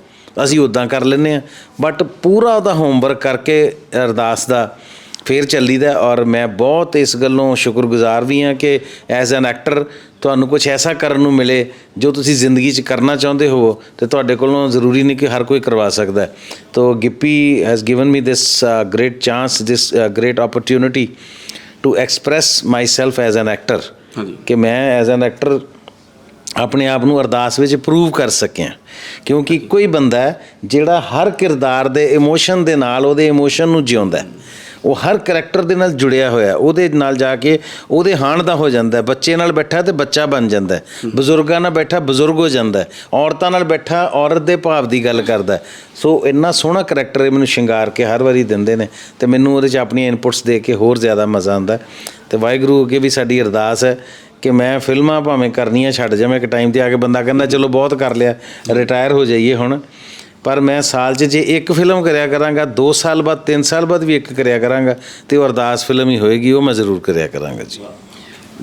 ਅਸੀਂ ਉਦਾਂ ਕਰ ਲੈਂਦੇ ਆ ਬਟ ਪੂਰਾ ਉਹਦਾ ਹੋਮਵਰਕ ਕਰਕੇ ਅਰਦਾਸ ਦਾ ਫੇਰ ਚੱਲੀਦਾ ਔਰ ਮੈਂ ਬਹੁਤ ਇਸ ਗੱਲੋਂ ਸ਼ੁਕਰਗੁਜ਼ਾਰ ਵੀ ਹਾਂ ਕਿ ਐਜ਼ ਐਨ ਐਕਟਰ ਤੁਹਾਨੂੰ ਕੁਝ ਐਸਾ ਕਰਨ ਨੂੰ ਮਿਲੇ ਜੋ ਤੁਸੀਂ ਜ਼ਿੰਦਗੀ 'ਚ ਕਰਨਾ ਚਾਹੁੰਦੇ ਹੋ ਤੇ ਤੁਹਾਡੇ ਕੋਲੋਂ ਜ਼ਰੂਰੀ ਨਹੀਂ ਕਿ ਹਰ ਕੋਈ ਕਰਵਾ ਸਕਦਾ ਤੋ Gippy has given me this great chance this great opportunity to express my self as an actor ਕਿ ਮੈਂ ਐਜ਼ ਐਨ ਐਕਟਰ ਆਪਣੇ ਆਪ ਨੂੰ ਅਰਦਾਸ ਵਿੱਚ ਪ੍ਰੂਵ ਕਰ ਸਕਿਆ। ਕਿਉਂਕਿ ਕੋਈ ਬੰਦਾ ਜਿਹੜਾ ਹਰ ਕਿਰਦਾਰ ਦੇ ਇਮੋਸ਼ਨ ਦੇ ਨਾਲ ਉਹਦੇ ਇਮੋਸ਼ਨ ਨੂੰ ਜਿਉਂਦਾ ਹੈ। ਉਹ ਹਰ ਕੈਰੈਕਟਰ ਦੇ ਨਾਲ ਜੁੜਿਆ ਹੋਇਆ ਉਹਦੇ ਨਾਲ ਜਾ ਕੇ ਉਹਦੇ ਹਾਣ ਦਾ ਹੋ ਜਾਂਦਾ ਹੈ। ਬੱਚੇ ਨਾਲ ਬੈਠਾ ਤੇ ਬੱਚਾ ਬਣ ਜਾਂਦਾ ਹੈ। ਬਜ਼ੁਰਗਾਂ ਨਾਲ ਬੈਠਾ ਬਜ਼ੁਰਗ ਹੋ ਜਾਂਦਾ ਹੈ। ਔਰਤਾਂ ਨਾਲ ਬੈਠਾ ਔਰਤ ਦੇ ਭਾਵ ਦੀ ਗੱਲ ਕਰਦਾ ਸੋ ਇੰਨਾ ਸੋਹਣਾ ਕੈਰੈਕਟਰ ਇਹ ਮੈਨੂੰ ਸ਼ਿੰਗਾਰ ਕੇ ਹਰ ਵਾਰੀ ਦਿੰਦੇ ਨੇ ਤੇ ਮੈਨੂੰ ਉਹਦੇ 'ਚ ਆਪਣੀਆਂ ਇਨਪੁਟਸ ਦੇ ਕੇ ਹੋਰ ਜ਼ਿਆਦਾ ਮਜ਼ਾ ਆਉਂਦਾ ਹੈ। ਤੇ ਵਾਹਿਗੁਰੂ ਅੱਗੇ ਵੀ ਸਾਡੀ ਅਰਦਾਸ ਹੈ ਕਿ ਮੈਂ ਫਿਲਮਾਂ ਭਾਵੇਂ ਕਰਨੀਆਂ ਛੱਡ ਜਾਵਾਂ, ਇੱਕ ਟਾਈਮ ਤੇ ਆ ਕੇ ਬੰਦਾ ਕਹਿੰਦਾ, ਚਲੋ ਬਹੁਤ ਕਰ ਲਿਆ ਰਿਟਾਇਰ ਹੋ ਜਾਈਏ ਹੁਣ। ਪਰ ਮੈਂ ਸਾਲ 'ਚ ਜੇ ਇੱਕ ਫਿਲਮ ਕਰਿਆ ਕਰਾਂਗਾ 2 ਸਾਲ ਬਾਅਦ 3 ਸਾਲ ਬਾਅਦ ਵੀ ਇੱਕ ਕਰਿਆ ਕਰਾਂਗਾ ਤੇ ਉਹ ਅਰਦਾਸ ਫਿਲਮ ਹੀ ਹੋਏਗੀ, ਉਹ ਮੈਂ ਜ਼ਰੂਰ ਕਰਿਆ ਕਰਾਂਗਾ ਜੀ।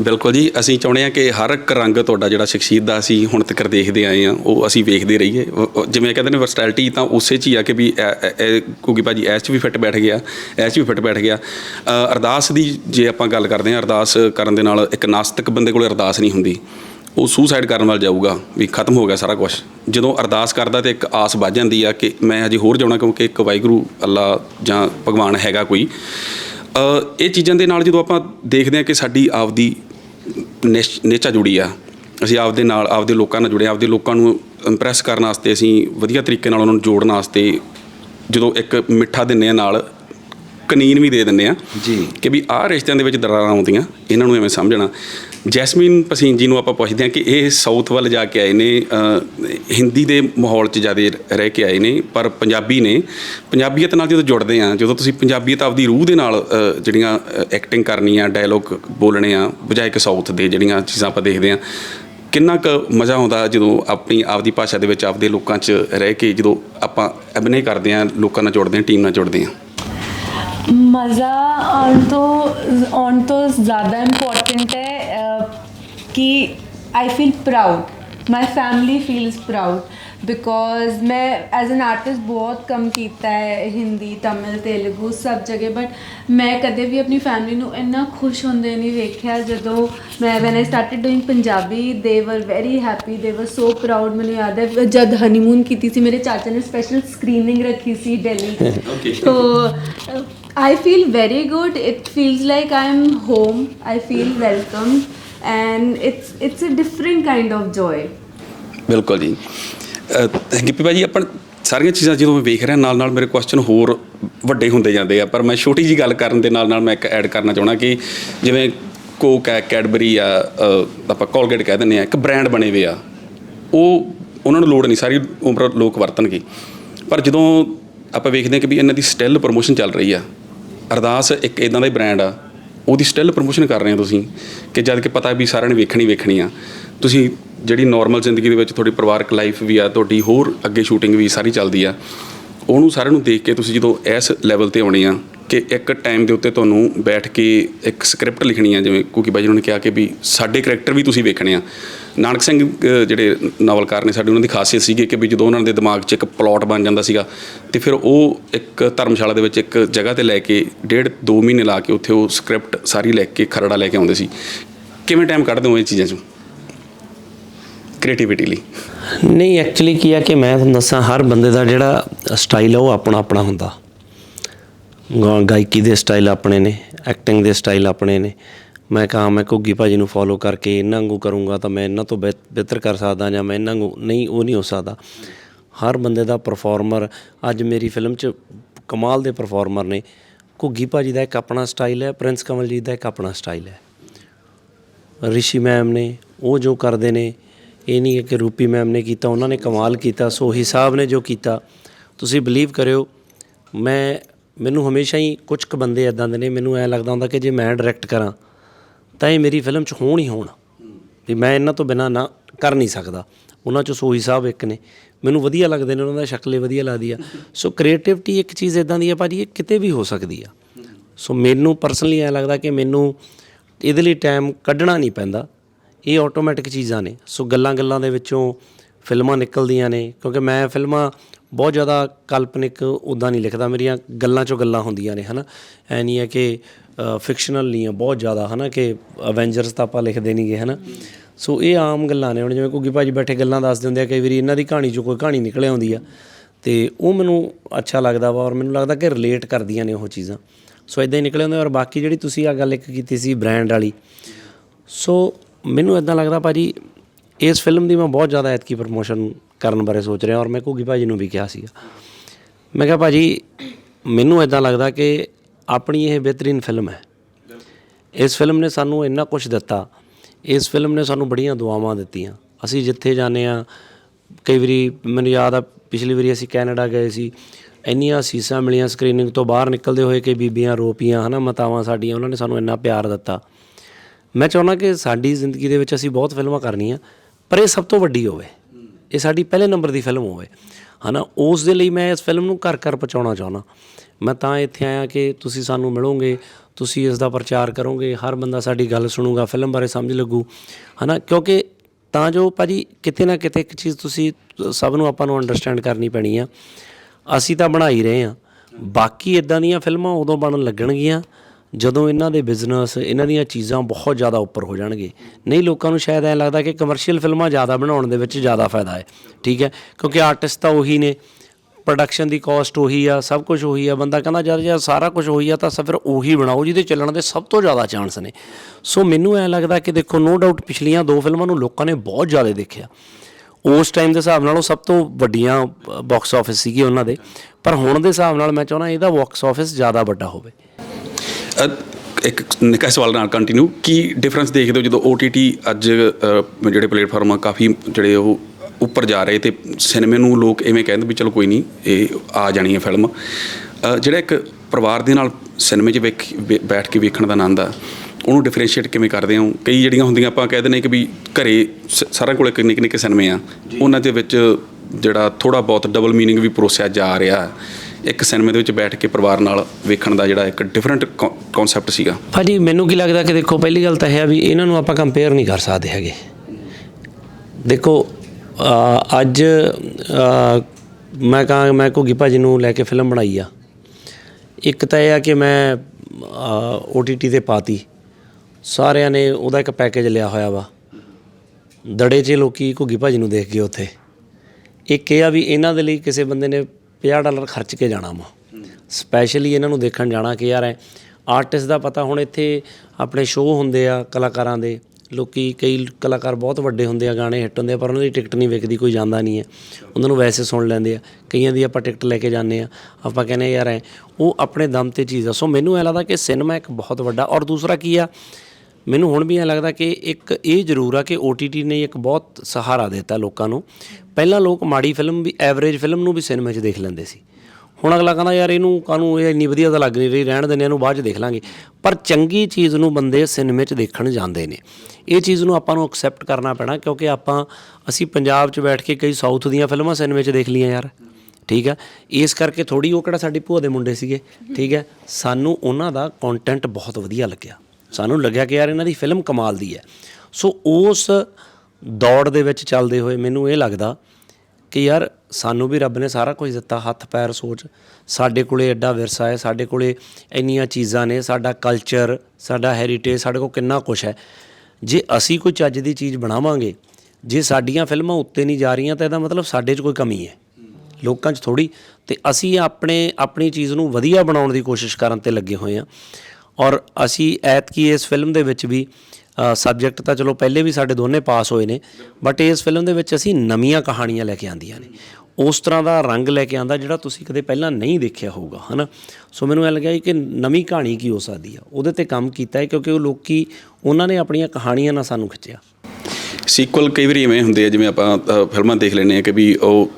ਬਿਲਕੁਲ ਜੀ, ਅਸੀਂ ਚਾਹੁੰਦੇ ਹਾਂ ਕਿ ਹਰ ਇੱਕ ਰੰਗ ਤੁਹਾਡਾ ਜਿਹੜਾ ਸ਼ਖਸੀਅਤ ਦਾ ਅਸੀਂ ਹੁਣ ਤੱਕ ਦੇਖਦੇ ਆਏ ਆ ਉਹ ਅਸੀਂ ਵੇਖਦੇ ਰਹੀਏ। ਜਿਵੇਂ ਕਹਿੰਦੇ ਨੇ ਵਰਸਟੈਲਿਟੀ ਤਾਂ ਉਸੇ 'ਚ ਹੀ ਆ ਕਿ ਵੀ ਇਹ- ਇਹ- ਇਹ ਕਿਉਂਕਿ ਭਾਜੀ ਐਸ 'ਚ ਵੀ ਫਿੱਟ ਬੈਠ ਗਿਆ, ਐਸ 'ਚ ਵੀ ਫਿੱਟ ਬੈਠ ਗਿਆ। ਅਰਦਾਸ ਦੀ ਜੇ ਆਪਾਂ ਗੱਲ ਕਰਦੇ ਹਾਂ, ਅਰਦਾਸ ਕਰਨ ਦੇ ਨਾਲ ਇੱਕ ਨਾਸਤਿਕ ਬੰਦੇ ਕੋਲ ਅਰਦਾਸ ਨਹੀਂ ਹੁੰਦੀ। ਉਹ ਸੁਸਾਈਡ ਕਰਨ ਵੱਲ ਜਾਊਗਾ ਵੀ ਖਤਮ ਹੋ ਗਿਆ ਸਾਰਾ ਕੁਝ ਜਦੋਂ ਅਰਦਾਸ ਕਰਦਾ ਤੇ ਇੱਕ ਆਸ ਵੱਜ ਜਾਂਦੀ ਆ ਕਿ ਮੈਂ ਹਜੇ ਹੋਰ ਜਾਣਾ ਕਿਉਂਕਿ ਇੱਕ ਵਾਹਿਗੁਰੂ ਅੱਲਾ ਜਾਂ ਭਗਵਾਨ ਹੈਗਾ ਕੋਈ। ਇਹ ਚੀਜ਼ਾਂ ਦੇ ਨਾਲ ਜਦੋਂ ਆਪਾਂ ਦੇਖਦੇ ਹਾਂ ਕਿ ਸਾਡੀ ਆਪਦੀ ਨੇਚਾ ਜੁੜੀ ਆ। ਅਸੀਂ ਆਪਦੇ ਨਾਲ ਆਪਦੇ ਲੋਕਾਂ ਨਾਲ ਜੁੜੇ ਆਪਦੇ ਲੋਕਾਂ ਨੂੰ ਇੰਪ੍ਰੈਸ ਕਰਨ ਵਾਸਤੇ ਅਸੀਂ ਵਧੀਆ ਤਰੀਕੇ ਨਾਲ ਉਹਨਾਂ ਨੂੰ ਜੋੜਨ ਵਾਸਤੇ ਜਦੋਂ ਇੱਕ ਮਿੱਠਾ ਦਿੰਨੇ ਆ ਨਾਲ ਕਨੀਨ ਵੀ ਦੇ ਦਿੰਨੇ ਆ ਜੀ। ਕਿ ਵੀ ਆਹ ਰਿਸ਼ਤਿਆਂ ਦੇ ਵਿੱਚ ਦਰਾਰਾਂ ਆਉਂਦੀਆਂ ਇਹਨਾਂ ਨੂੰ ਐਵੇਂ ਸਮਝਣਾ। ਜੈਸਮੀਨ ਪਸੀਨ ਜੀ ਨੂੰ ਆਪਾਂ ਪੁੱਛਦੇ ਹਾਂ ਕਿ ਇਹ ਸਾਊਥ ਵੱਲ ਜਾ ਕੇ ਆਏ ਨੇ ਹਿੰਦੀ ਦੇ ਮਾਹੌਲ 'ਚ ਜ਼ਿਆਦਾ ਰਹਿ ਕੇ ਆਏ ਨੇ, ਪਰ ਪੰਜਾਬੀ ਨੇ, ਪੰਜਾਬੀਅਤ ਨਾਲ ਜਦੋਂ ਜੁੜਦੇ ਆ ਜਦੋਂ ਤੁਸੀਂ ਪੰਜਾਬੀਅਤ ਆਪਦੀ ਰੂਹ ਦੇ ਨਾਲ ਜਿਹੜੀਆਂ ਐਕਟਿੰਗ ਕਰਨੀ ਆ ਡਾਇਲੋਗ ਬੋਲਣੇ ਆ ਬਜਾਏ ਕਿ ਸਾਊਥ ਦੇ ਜਿਹੜੀਆਂ ਚੀਜ਼ਾਂ ਆਪਾਂ ਦੇਖਦੇ ਆ ਕਿੰਨਾ ਕੁ ਮਜ਼ਾ ਆਉਂਦਾ ਜਦੋਂ ਆਪਣੀ ਆਪਦੀ ਭਾਸ਼ਾ ਦੇ ਵਿੱਚ ਆਪਦੇ ਲੋਕਾਂ 'ਚ ਰਹਿ ਕੇ ਜਦੋਂ ਆਪਾਂ ਅਭਿਨੈ ਕਰਦੇ ਆ ਲੋਕਾਂ ਨਾਲ ਜੁੜਦੇ ਆ ਟੀਮ ਨਾਲ ਜੁੜਦੇ ਆ ਮਜ਼ਾ ਆਉਣ ਤੋਂ ਆਉਣ ਤੋਂ ਜ਼ਿਆਦਾ ਇੰਪੋਰਟੈਂਟ ਹੈ ਕਿ I feel proud my family feels proud because ਮੈਂ ਐਜ਼ ਐਨ ਆਰਟਿਸਟ ਬਹੁਤ ਕੰਮ ਕੀਤਾ ਹੈ ਹਿੰਦੀ ਤਮਿਲ ਤੇਲਗੂ ਸਭ ਜਗ੍ਹਾ ਬਟ ਮੈਂ ਕਦੇ ਵੀ ਆਪਣੀ ਫੈਮਿਲੀ ਨੂੰ ਇੰਨਾ ਖੁਸ਼ ਹੁੰਦੇ ਨਹੀਂ ਵੇਖਿਆ ਜਦੋਂ ਮੈਂ when I started doing Punjabi ਦੇ ਵਰ ਵੈਰੀ ਹੈਪੀ ਦੇ ਵਰ ਸੋ ਪ੍ਰਾਊਡ ਮੈਨੂੰ ਯਾਦ ਹੈ ਜਦ ਹਨੀਮੂਨ ਕੀਤੀ ਸੀ ਮੇਰੇ ਚਾਚਾ ਨੇ ਸਪੈਸ਼ਲ ਸਕਰੀਨਿੰਗ ਰੱਖੀ ਸੀ Delhi uh, I feel very good. It feels like I'm home. I feel welcome, and it's it's a different kind of joy. ਬਿਲਕੁਲ ਜੀ। ਅਹ ਗਿੱਪੀ ਭਾਜੀ, ਆਪਾਂ ਸਾਰੀਆਂ ਚੀਜ਼ਾਂ ਜਦੋਂ ਮੈਂ ਵੇਖ ਰਿਹਾ ਨਾਲ ਨਾਲ ਮੇਰੇ ਕੁਐਸਚਨ ਹੋਰ ਵੱਡੇ ਹੁੰਦੇ ਜਾਂਦੇ ਆ। ਪਰ ਮੈਂ ਛੋਟੀ ਜੀ ਗੱਲ ਕਰਨ ਦੇ ਨਾਲ ਨਾਲ ਮੈਂ ਇੱਕ ਐਡ ਕਰਨਾ ਚਾਹਣਾ ਕਿ ਜਿਵੇਂ ਕੋਕ ਹੈ ਕੈਡਬਰੀ ਆ ਆਪਾਂ ਕੋਲਗੇਟ ਕਹਿ ਦਿੰਦੇ ਆ, ਇੱਕ ਬ੍ਰਾਂਡ ਬਣੇ ਹੋਏ ਆ। ਉਹ, ਉਹਨਾਂ ਨੂੰ ਲੋੜ ਨਹੀਂ, ਸਾਰੀ ਉਮਰ ਲੋਕ ਵਰਤਣਗੇ। ਪਰ ਜਦੋਂ ਆਪਾਂ ਵੇਖਦੇ ਹਾਂ ਕਿ ਵੀ ਇਹਨਾਂ ਦੀ ਸਟਿਲ ਪ੍ਰੋਮੋਸ਼ਨ ਚੱਲ ਰਹੀ ਆ, ਅਰਦਾਸ ਇੱਕ ਇਦਾਂ ਦਾ ਹੀ ਬ੍ਰਾਂਡ ਆ। ਉਹਦੀ ਸਟਿਲ ਪ੍ਰੋਮੋਸ਼ਨ ਕਰ ਰਹੇ ਹੋ ਤੁਸੀਂ, ਕਿ ਜਦ ਕਿ ਪਤਾ ਵੀ ਸਾਰਿਆਂ ਨੇ ਵੇਖਣੀ ਵੇਖਣੀ ਆ। ਤੁਸੀਂ ਜਿਹੜੀ ਨਾਰਮਲ ਜ਼ਿੰਦਗੀ ਦੇ ਵਿੱਚ ਤੁਹਾਡੀ ਪਰਿਵਾਰਕ ਲਾਈਫ ਵੀ ਆ, ਤੁਹਾਡੀ ਹੋਰ ਅੱਗੇ ਸ਼ੂਟਿੰਗ ਵੀ ਸਾਰੀ ਚੱਲਦੀ ਆ, ਉਹਨੂੰ ਸਾਰਿਆਂ ਨੂੰ ਦੇਖ ਕੇ ਤੁਸੀਂ ਜਦੋਂ ਇਸ ਲੈਵਲ ਤੇ ਆਉਣੇ ਆ, ਕਿ ਇੱਕ ਟਾਈਮ ਦੇ ਉੱਤੇ ਤੁਹਾਨੂੰ ਬੈਠ ਕੇ ਇੱਕ ਸਕ੍ਰਿਪਟ ਲਿਖਣੀ ਆ, ਜਿਵੇਂ ਕਿਉਂਕਿ ਬਾਈ ਜੀ ਨੇ ਕਿਹਾ ਕਿ ਵੀ ਸਾਡੇ ਕਰੈਕਟਰ ਵੀ ਤੁਸੀਂ ਵੇਖਣੇ ਆ। ਨਾਨਕ ਸਿੰਘ ਜਿਹੜੇ ਨਾਵਲਕਾਰ ਨੇ ਸਾਡੇ ਉਹਨਾਂ ਦੀ ਖਾਸੀਅਤ ਸੀਗੀ ਕਿ ਵੀ ਜਦੋਂ ਉਹਨਾਂ ਦੇ ਦਿਮਾਗ 'ਚ ਇੱਕ ਪਲਾਟ ਬਣ ਜਾਂਦਾ ਸੀਗਾ ਤੇ ਫਿਰ ਉਹ ਇੱਕ ਧਰਮਸ਼ਾਲਾ ਦੇ ਵਿੱਚ ਇੱਕ ਜਗ੍ਹਾ ਤੇ ਲੈ ਕੇ ਡੇਢ ਦੋ ਮਹੀਨੇ ਲਾ ਕੇ ਉੱਥੇ ਉਹ ਸਕ੍ਰਿਪਟ ਸਾਰੀ ਲੈ ਕੇ ਖਰੜਾ ਲੈ ਕੇ ਆਉਂਦੇ ਸੀ। ਕਿਵੇਂ ਟਾਈਮ ਕੱਢਦੇ ਹੋ ਇਹ ਚੀਜ਼ਾਂ 'ਚੋਂ? ਕ੍ਰੀਏਟੀਵਿਟੀ ਲਈ। ਨਹੀਂ ਐਕਚੁਅਲੀ ਕੀ ਆ ਕਿ ਮੈਂ ਤੁਹਾਨੂੰ ਦੱਸਾਂ, ਹਰ ਬੰਦੇ ਦਾ ਜਿਹੜਾ ਸਟਾਈਲ ਆ ਉਹ ਆਪਣਾ ਆਪਣਾ ਹੁੰਦਾ। ਗਾ- ਗਾਇਕੀ ਦੇ ਸਟਾਈਲ ਆਪਣੇ ਨੇ ਐਕਟਿੰਗ ਦੇ ਸਟਾਈਲ ਆਪਣੇ ਨੇ। ਮੈਂ ਕਹਾਂ ਮੈਂ ਘੁੱਗੀ ਭਾਜੀ ਨੂੰ ਫੋਲੋ ਕਰਕੇ ਇਹਨਾਂ ਵਾਂਗੂ ਕਰੂੰਗਾ ਤਾਂ ਮੈਂ ਇਹਨਾਂ ਤੋਂ ਬਿਹ- ਬਿਹਤਰ ਕਰ ਸਕਦਾ ਜਾਂ ਮੈਂ ਇਹਨਾਂ ਵਾਂਗੂ ਨਹੀਂ, ਉਹ ਨਹੀਂ ਹੋ ਸਕਦਾ। ਹਰ ਬੰਦੇ ਦਾ ਪਰਫਾਰਮਰ ਅੱਜ ਮੇਰੀ ਫਿਲਮ 'ਚ ਕਮਾਲ ਦੇ ਪਰਫਾਰਮਰ ਨੇ। ਘੁੱਗੀ ਭਾਜੀ ਦਾ ਇੱਕ ਆਪਣਾ ਸਟਾਈਲ ਹੈ, ਪ੍ਰਿੰਸ ਕਮਲਜੀਤ ਦਾ ਇੱਕ ਆਪਣਾ ਸਟਾਈਲ ਹੈ। ਰਿਸ਼ੀ ਮੈਮ ਨੇ, ਉਹ ਜੋ ਕਰਦੇ ਨੇ, ਇਹ ਨਹੀਂ ਹੈ ਕਿ ਰੂਪੀ ਮੈਮ ਨੇ ਕੀਤਾ, ਉਹਨਾਂ ਨੇ ਕਮਾਲ ਕੀਤਾ, ਸੋਹੀ ਸਾਹਿਬ ਨੇ ਜੋ ਕੀਤਾ। ਤੁਸੀਂ ਬਲੀਵ ਕਰਿਓ, ਮੈਂ, ਮੈਨੂੰ ਹਮੇਸ਼ਾ ਹੀ ਕੁਝ ਕੁ ਬੰਦੇ ਇਦਾਂ ਦੇ ਨੇ, ਮੈਨੂੰ ਐ ਲੱਗਦਾ ਹੁੰਦਾ ਕਿ ਜੇ ਮੈਂ ਡਾਇਰੈਕਟ ਕਰਾਂ ਤਾਂ ਇਹ ਮੇਰੀ ਫਿਲਮ 'ਚ ਹੋਣ ਹੀ ਹੋਣ ਵੀ ਮੈਂ ਇਹਨਾਂ ਤੋਂ ਬਿਨਾ ਨਾ ਕਰ ਨਹੀਂ ਸਕਦਾ। ਉਹਨਾਂ 'ਚੋਂ ਸੋਹੀ ਸਾਹਿਬ ਇੱਕ ਨੇ। ਮੈਨੂੰ ਵਧੀਆ ਲੱਗਦੇ ਨੇ, ਉਹਨਾਂ ਦਾ ਸ਼ਕਲੇ ਵਧੀਆ ਲੱਗਦੀ ਆ। ਸੋ ਕ੍ਰੀਏਟਿਵਿਟੀ ਇੱਕ ਚੀਜ਼ ਇਦਾਂ ਦੀ ਆ ਭਾਜੀ, ਇਹ ਕਿਤੇ ਵੀ ਹੋ ਸਕਦੀ ਆ। ਸੋ ਮੈਨੂੰ ਪਰਸਨਲੀ ਐ ਲੱਗਦਾ ਕਿ ਮੈਨੂੰ ਇਹਦੇ ਲਈ ਟਾਈਮ ਕੱਢਣਾ ਨਹੀਂ ਪੈਂਦਾ। ਇਹ ਆਟੋਮੈਟਿਕ ਚੀਜ਼ਾਂ ਨੇ। ਸੋ ਗੱਲਾਂ ਗੱਲਾਂ ਦੇ ਵਿੱਚੋਂ ਫਿਲਮਾਂ ਨਿਕਲਦੀਆਂ ਨੇ। ਕਿਉਂਕਿ ਮੈਂ ਫਿਲਮਾਂ ਬਹੁਤ ਜ਼ਿਆਦਾ ਕਾਲਪਨਿਕ ਉਦਾਂ ਨਹੀਂ ਲਿਖਦਾ। ਮੇਰੀਆਂ ਗੱਲਾਂ ਚੋਂ ਗੱਲਾਂ ਹੁੰਦੀਆਂ ਨੇ, ਹਨਾ? ਐ ਨਹੀਂ ਹੈ ਕਿ ਫਿਕਸ਼ਨਲ ਨਹੀਂ ਆ, ਬਹੁਤ ਜ਼ਿਆਦਾ, ਹਨਾ ਕਿ ਅਵੈਂਜਰਸ ਤਾਂ ਆਪਾਂ ਲਿਖਦੇ ਨਹੀਂਗੇ, ਹਨਾ। ਸੋ ਇਹ ਆਮ ਗੱਲਾਂ ਨੇ, ਹੁਣ ਜਿਵੇਂ ਘੁੱਗੀ ਭਾਜੀ ਬੈਠੇ ਗੱਲਾਂ ਦੱਸਦੇ ਹੁੰਦੇ ਆ, ਕਈ ਵਾਰੀ ਇਹਨਾਂ ਦੀ ਕਹਾਣੀ ਚੋਂ ਕੋਈ ਕਹਾਣੀ ਨਿਕਲ ਆਉਂਦੀ ਆ, ਤੇ ਉਹ ਮੈਨੂੰ ਅੱਛਾ ਲੱਗਦਾ ਵਾ ਔਰ ਮੈਨੂੰ ਲੱਗਦਾ ਕਿ ਰਿਲੇਟ ਕਰਦੀਆਂ ਨੇ ਉਹ ਚੀਜ਼ਾਂ। ਸੋ ਇਦਾਂ ਹੀ ਨਿਕਲੇ ਹੁੰਦੇ ਔਰ ਬਾਕੀ ਜਿਹੜੀ ਤੁਸੀਂ ਆ ਗੱਲ ਇੱਕ ਕੀਤੀ ਸੀ ਬ੍ਰਾਂਡ ਵਾਲੀ। ਸੋ ਮੈਨੂੰ ਇਦਾਂ ਲੱਗਦਾ ਭਾਜੀ, ਇਸ ਫਿਲਮ ਦੀ ਮੈਂ ਬਹੁਤ ਜ਼ਿਆਦਾ ਐਤਕੀ ਪ੍ਰਮੋਸ਼ਨ ਕਰਨ ਬਾਰੇ ਸੋਚ ਰਿਹਾ ਔਰ ਮੈਂ ਘੁੱਗੀ ਭਾਜੀ ਨੂੰ ਵੀ ਕਿਹਾ ਸੀਗਾ। ਮੈਂ ਕਿਹਾ ਭਾਜੀ, ਮੈਨੂੰ ਇਦਾਂ ਲੱਗਦਾ ਕਿ ਆਪਣੀ ਇਹ ਬਿਹਤਰੀਨ ਫਿਲਮ ਹੈ। ਇਸ ਫਿਲਮ ਨੇ ਸਾਨੂੰ ਇੰਨਾ ਕੁਝ ਦਿੱਤਾ। ਇਸ ਫਿਲਮ ਨੇ ਸਾਨੂੰ ਬੜੀਆਂ ਦੁਆਵਾਂ ਦਿੱਤੀਆਂ। ਅਸੀਂ ਜਿੱਥੇ ਜਾਂਦੇ ਆ ਕਈ ਵਾਰੀ ਮੈਨੂੰ ਯਾਦ ਆ, ਪਿਛਲੀ ਵਾਰੀ ਅਸੀਂ ਕੈਨੇਡਾ ਗਏ ਸੀ। ਇੰਨੀਆਂ ਸੀਸਾਂ ਮਿਲੀਆਂ ਸਕਰੀਨਿੰਗ ਤੋਂ ਬਾਹਰ ਨਿਕਲਦੇ ਹੋਏ ਕਿ ਬੀਬੀਆਂ ਰੋਪੀਆਂ, ਹਨਾ, ਮਾਤਾਵਾਂ ਸਾਡੀਆਂ, ਉਹਨਾਂ ਨੇ ਸਾਨੂੰ ਇੰਨਾ ਪਿਆਰ ਦਿੱਤਾ। ਮੈਂ ਚਾਹੁੰਦਾ ਕਿ ਸਾਡੀ ਜ਼ਿੰਦਗੀ ਦੇ ਵਿੱਚ ਅਸੀਂ ਬਹੁਤ ਫਿਲਮਾਂ ਕਰਨੀਆਂ, ਪਰ ਇਹ ਸਭ ਤੋਂ ਵੱਡੀ ਹੋਵੇ ਇਹ ਸਾਡੀ ਪਹਿਲੇ ਨੰਬਰ ਦੀ ਫਿਲਮ ਹੋਵੇ। ਹਨਾ, ਉਸ ਦੇ ਲਈ ਮੈਂ ਇਸ ਫਿਲਮ ਨੂੰ ਘਰ ਘਰ ਪਹੁੰਚਾਉਣਾ ਚਾਹੁੰਦਾ। ਮੈਂ ਤਾਂ ਇੱਥੇ ਆਇਆ ਕਿ ਤੁਸੀਂ ਸਾਨੂੰ ਮਿਲੋਗੇ, ਤੁਸੀਂ ਇਸ ਦਾ ਪ੍ਰਚਾਰ ਕਰੋਗੇ, ਹਰ ਬੰਦਾ ਸਾਡੀ ਗੱਲ ਸੁਣੂਗਾ, ਫਿਲਮ ਬਾਰੇ ਸਮਝ ਲੱਗੂ। ਹਨਾ? ਕਿਉਂਕਿ ਤਾਂ ਜੋ ਭਾਜੀ ਕਿਤੇ ਨਾ ਕਿਤੇ ਇੱਕ ਚੀਜ਼ ਤੁਸੀਂ ਸਭ ਨੂੰ ਆਪਾਂ ਨੂੰ ਅੰਡਰਸਟੈਂਡ ਕਰਨੀ ਪੈਣੀ ਆ। ਅਸੀਂ ਤਾਂ ਬਣਾ ਹੀ ਰਹੇ ਆ ਬਾਕੀ ਇਦਾਂ ਦੀਆਂ ਫਿਲਮਾਂ ਉਦੋਂ ਬਣਨ ਲੱਗਣਗੀਆਂ, ਜਦੋਂ ਇਹਨਾਂ ਦੇ ਬਿਜ਼ਨਸ ਇਹਨਾਂ ਦੀਆਂ ਚੀਜ਼ਾਂ ਬਹੁਤ ਜ਼ਿਆਦਾ ਉੱਪਰ ਹੋ ਜਾਣਗੇ। ਨਹੀਂ, ਲੋਕਾਂ ਨੂੰ ਸ਼ਾਇਦ ਐ ਲੱਗਦਾ ਕਿ ਕਮਰਸ਼ੀਅਲ ਫਿਲਮਾਂ ਜ਼ਿਆਦਾ ਬਣਾਉਣ ਦੇ ਵਿੱਚ ਜ਼ਿਆਦਾ ਫਾਇਦਾ ਹੈ। ਠੀਕ ਹੈ? ਕਿਉਂਕਿ ਆਰਟਿਸਟ ਤਾਂ ਉਹੀ ਨੇ। ਪ੍ਰੋਡਕਸ਼ਨ ਦੀ ਕਾਸਟ ਉਹੀ ਆ, ਸਭ ਕੁਝ ਉਹੀ ਆ। ਬੰਦਾ ਕਹਿੰਦਾ ਜਦ ਯਾਰ ਸਾਰਾ ਕੁਝ ਉਹੀ ਆ ਤਾਂ ਫਿਰ ਉਹੀ ਬਣਾਓ, ਜਿਹਦੇ ਚੱਲਣ ਦੇ ਸਭ ਤੋਂ ਜ਼ਿਆਦਾ ਚਾਂਸ ਨੇ। ਸੋ ਮੈਨੂੰ ਐ ਲੱਗਦਾ ਕਿ ਦੇਖੋ ਨੋ ਡਾਊਟ ਪਿਛਲੀਆਂ ਦੋ ਫਿਲਮਾਂ ਨੂੰ ਲੋਕਾਂ ਨੇ ਬਹੁਤ ਜ਼ਿਆਦਾ ਦੇਖਿਆ। ਉਸ ਟਾਈਮ ਦੇ ਹਿਸਾਬ ਨਾਲ ਉਹ ਸਭ ਤੋਂ ਵੱਡੀਆਂ ਬਾਕਸ ਆਫਿਸ ਸੀਗੀ ਉਹਨਾਂ ਦੇ। ਪਰ ਹੁਣ ਦੇ ਹਿਸਾਬ ਨਾਲ ਮੈਂ ਚਾਹੁੰਦਾ ਇਹਦਾ ਬਾਕਸ ਆਫਿਸ ਜ਼ਿਆਦਾ ਵੱਡਾ ਹੋਵੇ। ਇੱਕ ਨਿੱਕਾ ਸਵਾਲ ਨਾਲ ਕੰਟੀਨਿਊ ਕੀ ਡਿਫਰੈਂਸ ਦੇਖਦੇ ਹੋ ਜਦੋਂ OTT ਅੱਜ ਜਿਹੜੇ ਪਲੇਟਫਾਰਮ ਆ, ਕਾਫੀ ਜਿਹੜੇ ਉਹ ਉੱਪਰ ਜਾ ਰਹੇ ਤੇ ਸਿਨੇਮੇ ਨੂੰ ਲੋਕ ਐਵੇਂ ਕਹਿੰਦੇ ਵੀ ਚਲੋ ਕੋਈ ਨਹੀਂ ਇਹ ਆ ਜਾਣੀ ਹੈ ਫਿਲਮ ਜਿਹੜਾ ਇੱਕ ਪਰਿਵਾਰ ਦੇ ਨਾਲ ਸਿਨੇਮੇ 'ਚ ਵੇਖ ਬੈਠ ਕੇ ਵੇਖਣ ਦਾ ਆਨੰਦ ਆ ਉਹਨੂੰ ਡਿਫਰੈਂਸ਼ੀਏਟ ਕਿਵੇਂ ਕਰਦੇ ਹੋ? ਕਈ ਜਿਹੜੀਆਂ ਹੁੰਦੀਆਂ ਆਪਾਂ ਕਹਿੰਦੇ ਨੇ ਕਿ ਵੀ ਘਰੇ ਸ- ਸਾਰਿਆਂ ਕੋਲ ਇੱਕ ਨਿੱਕੇ ਨਿੱਕੇ ਸਿਨੇਮੇ ਆ। ਉਹਨਾਂ ਦੇ ਵਿੱਚ ਜਿਹੜਾ ਥੋੜਾ ਬਹੁਤ ਡਬਲ ਮੀਨਿੰਗ ਵੀ ਪਰੋਸਿਆ ਜਾ ਰਿਹਾ। ਇੱਕ ਸਿਨੇਮੇ ਦੇ ਵਿੱਚ ਬੈਠ ਕੇ ਪਰਿਵਾਰ ਨਾਲ ਵੇਖਣ ਦਾ ਜਿਹੜਾ ਇੱਕ ਡਿਫਰੈਂਟ ਕਨਸੈਪਟ ਸੀਗਾ। ਭਾਜੀ ਮੈਨੂੰ ਕੀ ਲੱਗਦਾ ਕਿ ਦੇਖੋ ਪਹਿਲੀ ਗੱਲ ਤਾਂ ਇਹ ਆ ਵੀ ਇਹਨਾਂ ਨੂੰ ਆਪਾਂ ਕੰਪੇਅਰ ਨਹੀਂ ਕਰ ਸਕਦੇ ਹੈਗੇ। ਦੇਖੋ ਅੱਜ ਮੈਂ ਕਹਾਂ, ਮੈਂ ਘੁੱਗੀ ਭਾਜੀ ਨੂੰ ਲੈ ਕੇ ਫਿਲਮ ਬਣਾਈ ਆ। ਇੱਕ ਤਾਂ ਇਹ ਆ ਕਿ ਮੈਂ OTT ਤੇ ਪਾਤੀ। ਸਾਰਿਆਂ ਨੇ ਉਹਦਾ ਇੱਕ ਪੈਕੇਜ ਲਿਆ ਹੋਇਆ ਵਾ। ਦੜੇ 'ਚ ਲੋਕੀ ਘੁੱਗੀ ਭਾਜੀ ਨੂੰ ਦੇਖ ਗਏ ਉੱਥੇ। ਇੱਕ ਇਹ ਆ ਵੀ ਇਹਨਾਂ ਦੇ ਲਈ ਕਿਸੇ ਬੰਦੇ ਨੇ 50 ਡਾਲਰ ਖਰਚ ਕੇ ਜਾਣਾ ਵਾ। ਸਪੈਸ਼ਲੀ ਇਹਨਾਂ ਨੂੰ ਦੇਖਣ ਜਾਣਾ ਕਿ ਯਾਰ ਆਰਟਿਸਟ ਦਾ ਪਤਾ ਹੁਣ ਇੱਥੇ ਆਪਣੇ ਸ਼ੋਅ ਹੁੰਦੇ ਆ ਕਲਾਕਾਰਾਂ ਦੇ। ਲੋਕੀ ਕਈ ਕਲਾਕਾਰ ਬਹੁਤ ਵੱਡੇ ਹੁੰਦੇ ਆ, ਗਾਣੇ ਹਿੱਟ ਹੁੰਦੇ ਆ, ਪਰ ਉਹਨਾਂ ਦੀ ਟਿਕਟ ਨਹੀਂ ਵਿਕਦੀ, ਕੋਈ ਜਾਂਦਾ ਨਹੀਂ ਹੈ। ਉਹਨਾਂ ਨੂੰ ਵੈਸੇ ਸੁਣ ਲੈਂਦੇ ਆ। ਕਈਆਂ ਦੀ ਆਪਾਂ ਟਿਕਟ ਲੈ ਕੇ ਜਾਂਦੇ ਆ। ਆਪਾਂ ਕਹਿੰਦੇ ਯਾਰ ਐ, ਉਹ ਆਪਣੇ ਦਮ ਤੇ ਚੀਜ਼ ਆ। ਸੋ ਮੈਨੂੰ ਐ ਲੱਗਦਾ ਕਿ ਸਿਨੇਮਾ ਇੱਕ ਬਹੁਤ ਵੱਡਾ, ਔਰ ਦੂਸਰਾ ਕੀ ਆ, ਮੈਨੂੰ ਹੁਣ ਵੀ ਐ ਲੱਗਦਾ ਕਿ ਇੱਕ ਇਹ ਜ਼ਰੂਰ ਆ ਕਿ OTT ਨੇ ਇੱਕ ਬਹੁਤ ਸਹਾਰਾ ਦਿੱਤਾ ਲੋਕਾਂ ਨੂੰ। ਪਹਿਲਾਂ ਲੋਕ ਮਾੜੀ ਫਿਲਮ ਵੀ, ਐਵਰੇਜ ਫਿਲਮ ਨੂੰ ਵੀ ਸਿਨੇਮਾ 'ਚ ਦੇਖ ਲੈਂਦੇ ਸੀ। ਹੁਣ ਅਗਲਾ ਕਹਿੰਦਾ ਯਾਰ ਇਹਨੂੰ ਕਾਹਨੂੰ ਇਹ ਇੰਨੀ ਵਧੀਆ ਤਾਂ ਲੱਗ ਨਹੀਂ ਰਹੀ, ਰਹਿਣ ਦਿੰਦੇ ਇਹਨੂੰ ਬਾਅਦ 'ਚ ਦੇਖ ਲਾਂਗੇ। ਪਰ ਚੰਗੀ ਚੀਜ਼ ਨੂੰ ਬੰਦੇ ਸਿਨੇਮੇ 'ਚ ਦੇਖਣ ਜਾਂਦੇ ਨੇ। ਇਹ ਚੀਜ਼ ਨੂੰ ਆਪਾਂ ਨੂੰ ਐਕਸੈਪਟ ਕਰਨਾ ਪੈਣਾ ਕਿਉਂਕਿ ਆਪਾਂ, ਅਸੀਂ ਪੰਜਾਬ 'ਚ ਬੈਠ ਕੇ ਕਈ ਸਾਊਥ ਦੀਆਂ ਫਿਲਮਾਂ ਸਿਨੇਮੇ 'ਚ ਦੇਖ ਲਈਆਂ ਯਾਰ। ਠੀਕ ਹੈ ਇਸ ਕਰਕੇ ਥੋੜੀ ਉਹ ਕਿਹੜਾ ਸਾਡੀ ਭੂਆ ਦੇ ਮੁੰਡੇ ਸੀਗੇ। ਠੀਕ ਹੈ ਸਾਨੂੰ ਉਹਨਾਂ ਦਾ ਕੰਟੈਂਟ ਬਹੁਤ ਵਧੀਆ ਲੱਗਿਆ। ਸਾਨੂੰ ਲੱਗਿਆ ਕਿ ਯਾਰ ਇਹਨਾਂ ਦੀ ਫਿਲਮ ਕਮਾਲ ਦੀ ਹੈ। ਸੋ ਉਸ ਦੌੜ ਦੇ ਵਿੱਚ ਚੱਲਦੇ ਹੋਏ ਮੈਨੂੰ ਇਹ ਲੱਗਦਾ ਕਿ ਯਾਰ ਸਾਨੂੰ ਵੀ ਰੱਬ ਨੇ ਸਾਰਾ ਕੁਝ ਦਿੱਤਾ, ਹੱਥ, ਪੈਰ, ਸੋਚ। ਸਾਡੇ ਕੋਲੇ ਐਡਾ ਵਿਰਸਾ ਹੈ, ਸਾਡੇ ਕੋਲੇ ਇੰਨੀਆਂ ਚੀਜ਼ਾਂ ਨੇ, ਸਾਡਾ ਕਲਚਰ ਸਾਡਾ ਹੈਰੀਟੇਜ ਸਾਡੇ ਕੋਲ ਕਿੰਨਾ ਕੁਝ ਹੈ। ਜੇ ਅਸੀਂ ਕੋਈ ਚੱਜ ਦੀ ਚੀਜ਼ ਬਣਾਵਾਂਗੇ, ਜੇ ਸਾਡੀਆਂ ਫਿਲਮਾਂ ਉੱਤੇ ਨਹੀਂ ਜਾ ਰਹੀਆਂ, ਤਾਂ ਇਹਦਾ ਮਤਲਬ ਸਾਡੇ 'ਚ ਕੋਈ ਕਮੀ ਹੈ। ਲੋਕਾਂ 'ਚ ਥੋੜੀ ਤੇ ਅਸੀਂ ਆਪਣੇ, ਆਪਣੀ ਚੀਜ਼ ਨੂੰ ਵਧੀਆ ਬਣਾਉਣ ਦੀ ਕੋਸ਼ਿਸ਼ ਕਰਨ ਤੇ ਲੱਗੇ ਹੋਏ ਆ ਔਰ ਅਸੀਂ ਐਤਕੀ ਇਸ ਫਿਲਮ ਦੇ ਵਿੱਚ ਵੀ ਸਬਜੈਕਟ ਤਾਂ ਚਲੋ ਪਹਿਲੇ ਵੀ ਸਾਡੇ ਦੋਨੇ ਪਾਸ ਹੋਏ ਨੇ ਬਟ ਇਸ ਫਿਲਮ ਦੇ ਵਿੱਚ ਅਸੀਂ ਨਵੀਆਂ ਕਹਾਣੀਆਂ ਲੈ ਕੇ ਆਂਦੀਆਂ ਨੇ। ਉਸ ਤਰ੍ਹਾਂ ਦਾ ਰੰਗ ਲੈ ਕੇ ਆਂਦਾ ਜਿਹੜਾ ਤੁਸੀਂ ਕਦੇ ਪਹਿਲਾਂ ਨਹੀਂ ਦੇਖਿਆ ਹੋਊਗਾ, ਹਨਾ? ਸੋ ਮੈਨੂੰ ਇਹ ਲੱਗਿਆ ਕਿ ਨਵੀਂ ਕਹਾਣੀ ਕੀ ਹੋ ਸਕਦੀ ਆ? ਉਹਦੇ ਤੇ ਕੰਮ ਕੀਤਾ ਹੈ ਕਿਉਂਕਿ ਉਹ ਲੋਕੀ, ਉਹਨਾਂ ਨੇ ਆਪਣੀਆਂ ਕਹਾਣੀਆਂ ਨਾਲ ਸਾਨੂੰ ਖਿੱਚਿਆ। ਸੀਕੁਅਲ ਕਈ ਵਾਰੀ ਐਵੇਂ ਹੁੰਦੇ ਆ ਜਿਵੇਂ ਆਪਾਂ ਅ, ਫਿਲਮਾਂ ਦੇਖ ਲੈਂਦੇ ਆ ਕਿ ਵੀ ਉਹ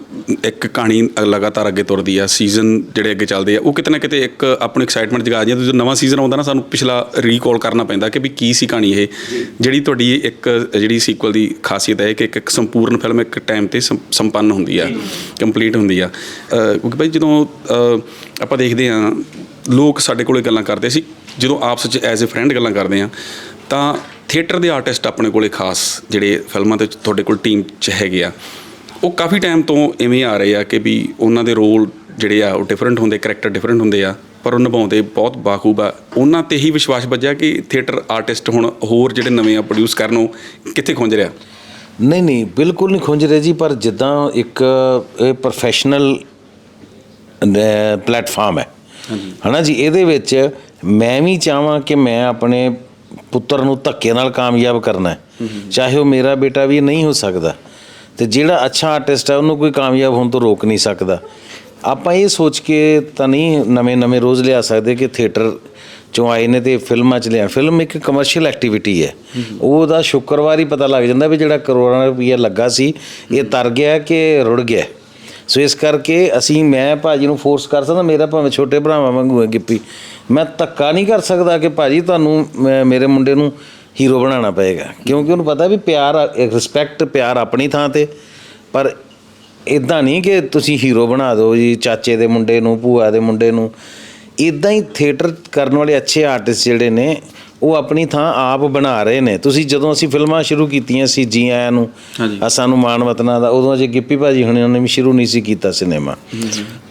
ਇੱਕ ਕਹਾਣੀ ਲਗਾਤਾਰ ਅੱਗੇ ਤੁਰਦੀ ਆ ਸੀਜ਼ਨ ਜਿਹੜੇ ਅੱਗੇ ਚੱਲਦੇ ਆ ਉਹ ਕਿਤੇ ਨਾ ਕਿਤੇ ਇੱਕ ਆਪਣੀ ਐਕਸਾਈਟਮੈਂਟ ਜਗਾ ਜਾਂਦੀ ਆ। ਜਦੋਂ ਨਵਾਂ ਸੀਜ਼ਨ ਆਉਂਦਾ ਨਾ ਸਾਨੂੰ ਪਿਛਲਾ ਰੀਕਾਲ ਕਰਨਾ ਪੈਂਦਾ ਕਿ ਵੀ ਕੀ ਸੀ ਕਹਾਣੀ ਇਹ। ਜਿਹੜੀ ਤੁਹਾਡੀ ਇੱਕ ਜਿਹੜੀ ਸੀਕੁਅਲ ਦੀ ਖਾਸੀਅਤ ਹੈ ਕਿ ਇੱਕ ਇੱਕ ਸੰਪੂਰਨ ਫਿਲਮ ਇੱਕ ਟਾਈਮ ਤੇ ਸੰ- ਸੰਪੰਨ ਹੁੰਦੀ ਆ ਕੰਪਲੀਟ ਹੁੰਦੀ ਆ। ਅ, ਕਿਉਂਕਿ ਭਾਈ ਜਦੋਂ ਅ, ਆਪਾਂ ਦੇਖਦੇ ਆ ਲੋਕ ਸਾਡੇ ਕੋਲੇ ਗੱਲਾਂ ਕਰਦੇ ਸੀ ਜਦੋਂ ਆਪਸ ਵਿੱਚ ਐਜ਼ ਅ ਫਰੈਂਡ ਗੱਲਾਂ ਕਰਦੇ ਆ ਤਾਂ ਥੀਏਟਰ ਦੇ ਆਰਟਿਸਟ ਆਪਣੇ ਕੋਲੇ ਖਾਸ ਜਿਹੜੇ ਫਿਲਮਾਂ ਦੇ ਤੁਹਾਡੇ ਕੋਲ ਟੀਮ 'ਚ ਹੈਗੇ ਆ ਉਹ ਕਾਫੀ ਟਾਈਮ ਤੋਂ ਇਵੇਂ ਆ ਰਹੇ ਆ ਕਿ ਵੀ ਉਹਨਾਂ ਦੇ ਰੋਲ ਜਿਹੜੇ ਆ ਉਹ ਡਿਫਰੈਂਟ ਹੁੰਦੇ ਕੈਰੈਕਟਰ ਡਿਫਰੈਂਟ ਹੁੰਦੇ ਆ ਪਰ ਉਹ ਨਿਭਾਉਂਦੇ ਬਹੁਤ ਬਾਖੂਬ। ਉਹਨਾਂ ਤੇ ਹੀ ਵਿਸ਼ਵਾਸ ਵੱਜਿਆ ਕਿ ਥੀਏਟਰ ਆਰਟਿਸਟ ਹੁਣ ਹੋਰ ਜਿਹੜੇ ਨਵੇਂ ਆ ਪ੍ਰੋਡਿਊਸ ਕਰਨ ਉਹ ਕਿੱਥੇ ਖੁੰਝ ਰਿਹਾ? ਨਹੀਂ ਨਹੀਂ ਬਿਲਕੁਲ ਨਹੀਂ ਖੁੰਝ ਰਹੇ ਜੀ ਪਰ ਜਿੱਦਾਂ ਇੱਕ ਇਹ ਪ੍ਰੋਫੈਸ਼ਨਲ ਪਲੇਟਫਾਰਮ ਹੈ। ਹਨਾ ਜੀ? ਇਹਦੇ ਵਿੱਚ ਮੈਂ ਵੀ ਚਾਹਾਂ ਕਿ ਮੈਂ ਆਪਣੇ ਪੁੱਤਰ ਨੂੰ ਧੱਕੇ ਨਾਲ ਕਾਮਯਾਬ ਕਰਨਾ ਹੈ। ਚਾਹੇ ਉਹ ਮੇਰਾ ਬੇਟਾ ਵੀ ਨਹੀਂ ਹੋ ਸਕਦਾ। ਤੇ ਜਿਹੜਾ ਅੱਛਾ ਆਰਟਿਸਟ ਹੈ, ਉਹਨੂੰ ਕੋਈ ਕਾਮਯਾਬ ਹੋਣ ਤੋਂ ਰੋਕ ਨਹੀਂ ਸਕਦਾ। ਆਪਾਂ ਇਹ ਸੋਚ ਕੇ ਤਾਂ ਨਹੀਂ ਨਵੇਂ ਨਵੇਂ ਰੋਜ਼ ਲਿਆ ਸਕਦੇ ਕਿ ਥੀਏਟਰ ਚੋਂ ਆਏ ਨੇ ਤੇ ਫਿਲਮਾਂ ਚ ਲਿਆ। ਫਿਲਮ ਇੱਕ ਕਮਰਸ਼ੀਅਲ ਐਕਟੀਵਿਟੀ ਹੈ। ਉਹਦਾ ਸ਼ੁੱਕਰਵਾਰ ਹੀ ਪਤਾ ਲੱਗ ਜਾਂਦਾ ਵੀ ਜਿਹੜਾ ਕਰੋੜਾਂ ਰੁਪਈਆ ਲੱਗਾ ਸੀ, ਇਹ ਤਰ ਗਿਆ ਕਿ ਰੁੜ ਗਿਆ ਸੋ ਇਸ ਕਰਕੇ ਅਸੀਂ, ਮੈਂ ਭਾਜੀ ਨੂੰ ਫੋਰਸ ਕਰ ਸਕਦਾ, ਮੇਰਾ ਭਾਵੇਂ ਛੋਟੇ ਭਰਾਵਾਂ ਵਾਂਗੂ ਹੈ ਗਿੱਪੀ। ਮੈਂ ਧੱਕਾ ਨਹੀਂ ਕਰ ਸਕਦਾ ਕਿ ਭਾਜੀ ਤੁਹਾਨੂੰ ਮੈਂ- ਮੇਰੇ ਮੁੰਡੇ ਨੂੰ ਹੀਰੋ ਬਣਾਉਣਾ ਪਏਗਾ। ਕਿਉਂਕਿ ਉਹਨੂੰ ਪਤਾ ਵੀ ਪਿਆਰ ਰਿਸਪੈਕਟ ਪਿਆਰ ਆਪਣੀ ਥਾਂ ਤੇ। ਪਰ ਇਦਾਂ ਨਹੀਂ ਕਿ ਤੁਸੀਂ ਹੀਰੋ ਬਣਾ ਦਿਓ ਜੀ ਚਾਚੇ ਦੇ ਮੁੰਡੇ ਨੂੰ ਭੂਆ ਦੇ ਮੁੰਡੇ ਨੂੰ। ਇਦਾਂ ਹੀ ਥੀਏਟਰ ਕਰਨ ਵਾਲੇ ਅੱਛੇ ਆਰਟਿਸਟ ਜਿਹੜੇ ਨੇ ਉਹ ਆਪਣੀ ਥਾਂ ਆਪ ਬਣਾ ਰਹੇ ਨੇ। ਤੁਸੀਂ ਜਦੋਂ ਅਸੀਂ ਫਿਲਮਾਂ ਸ਼ੁਰੂ ਕੀਤੀਆਂ ਸੀ ਜੀ ਆਇਆਂ ਨੂੰ ਸਾਨੂੰ ਮਾਣ ਵਤਨਾਂ ਦਾ ਉਦੋਂ ਅਜੇ ਗਿੱਪੀ ਭਾਜੀ ਹੁਣੇ ਨੇ ਵੀ ਸ਼ੁਰੂ ਨਹੀਂ ਸੀ ਕੀਤਾ ਸਿਨੇਮਾ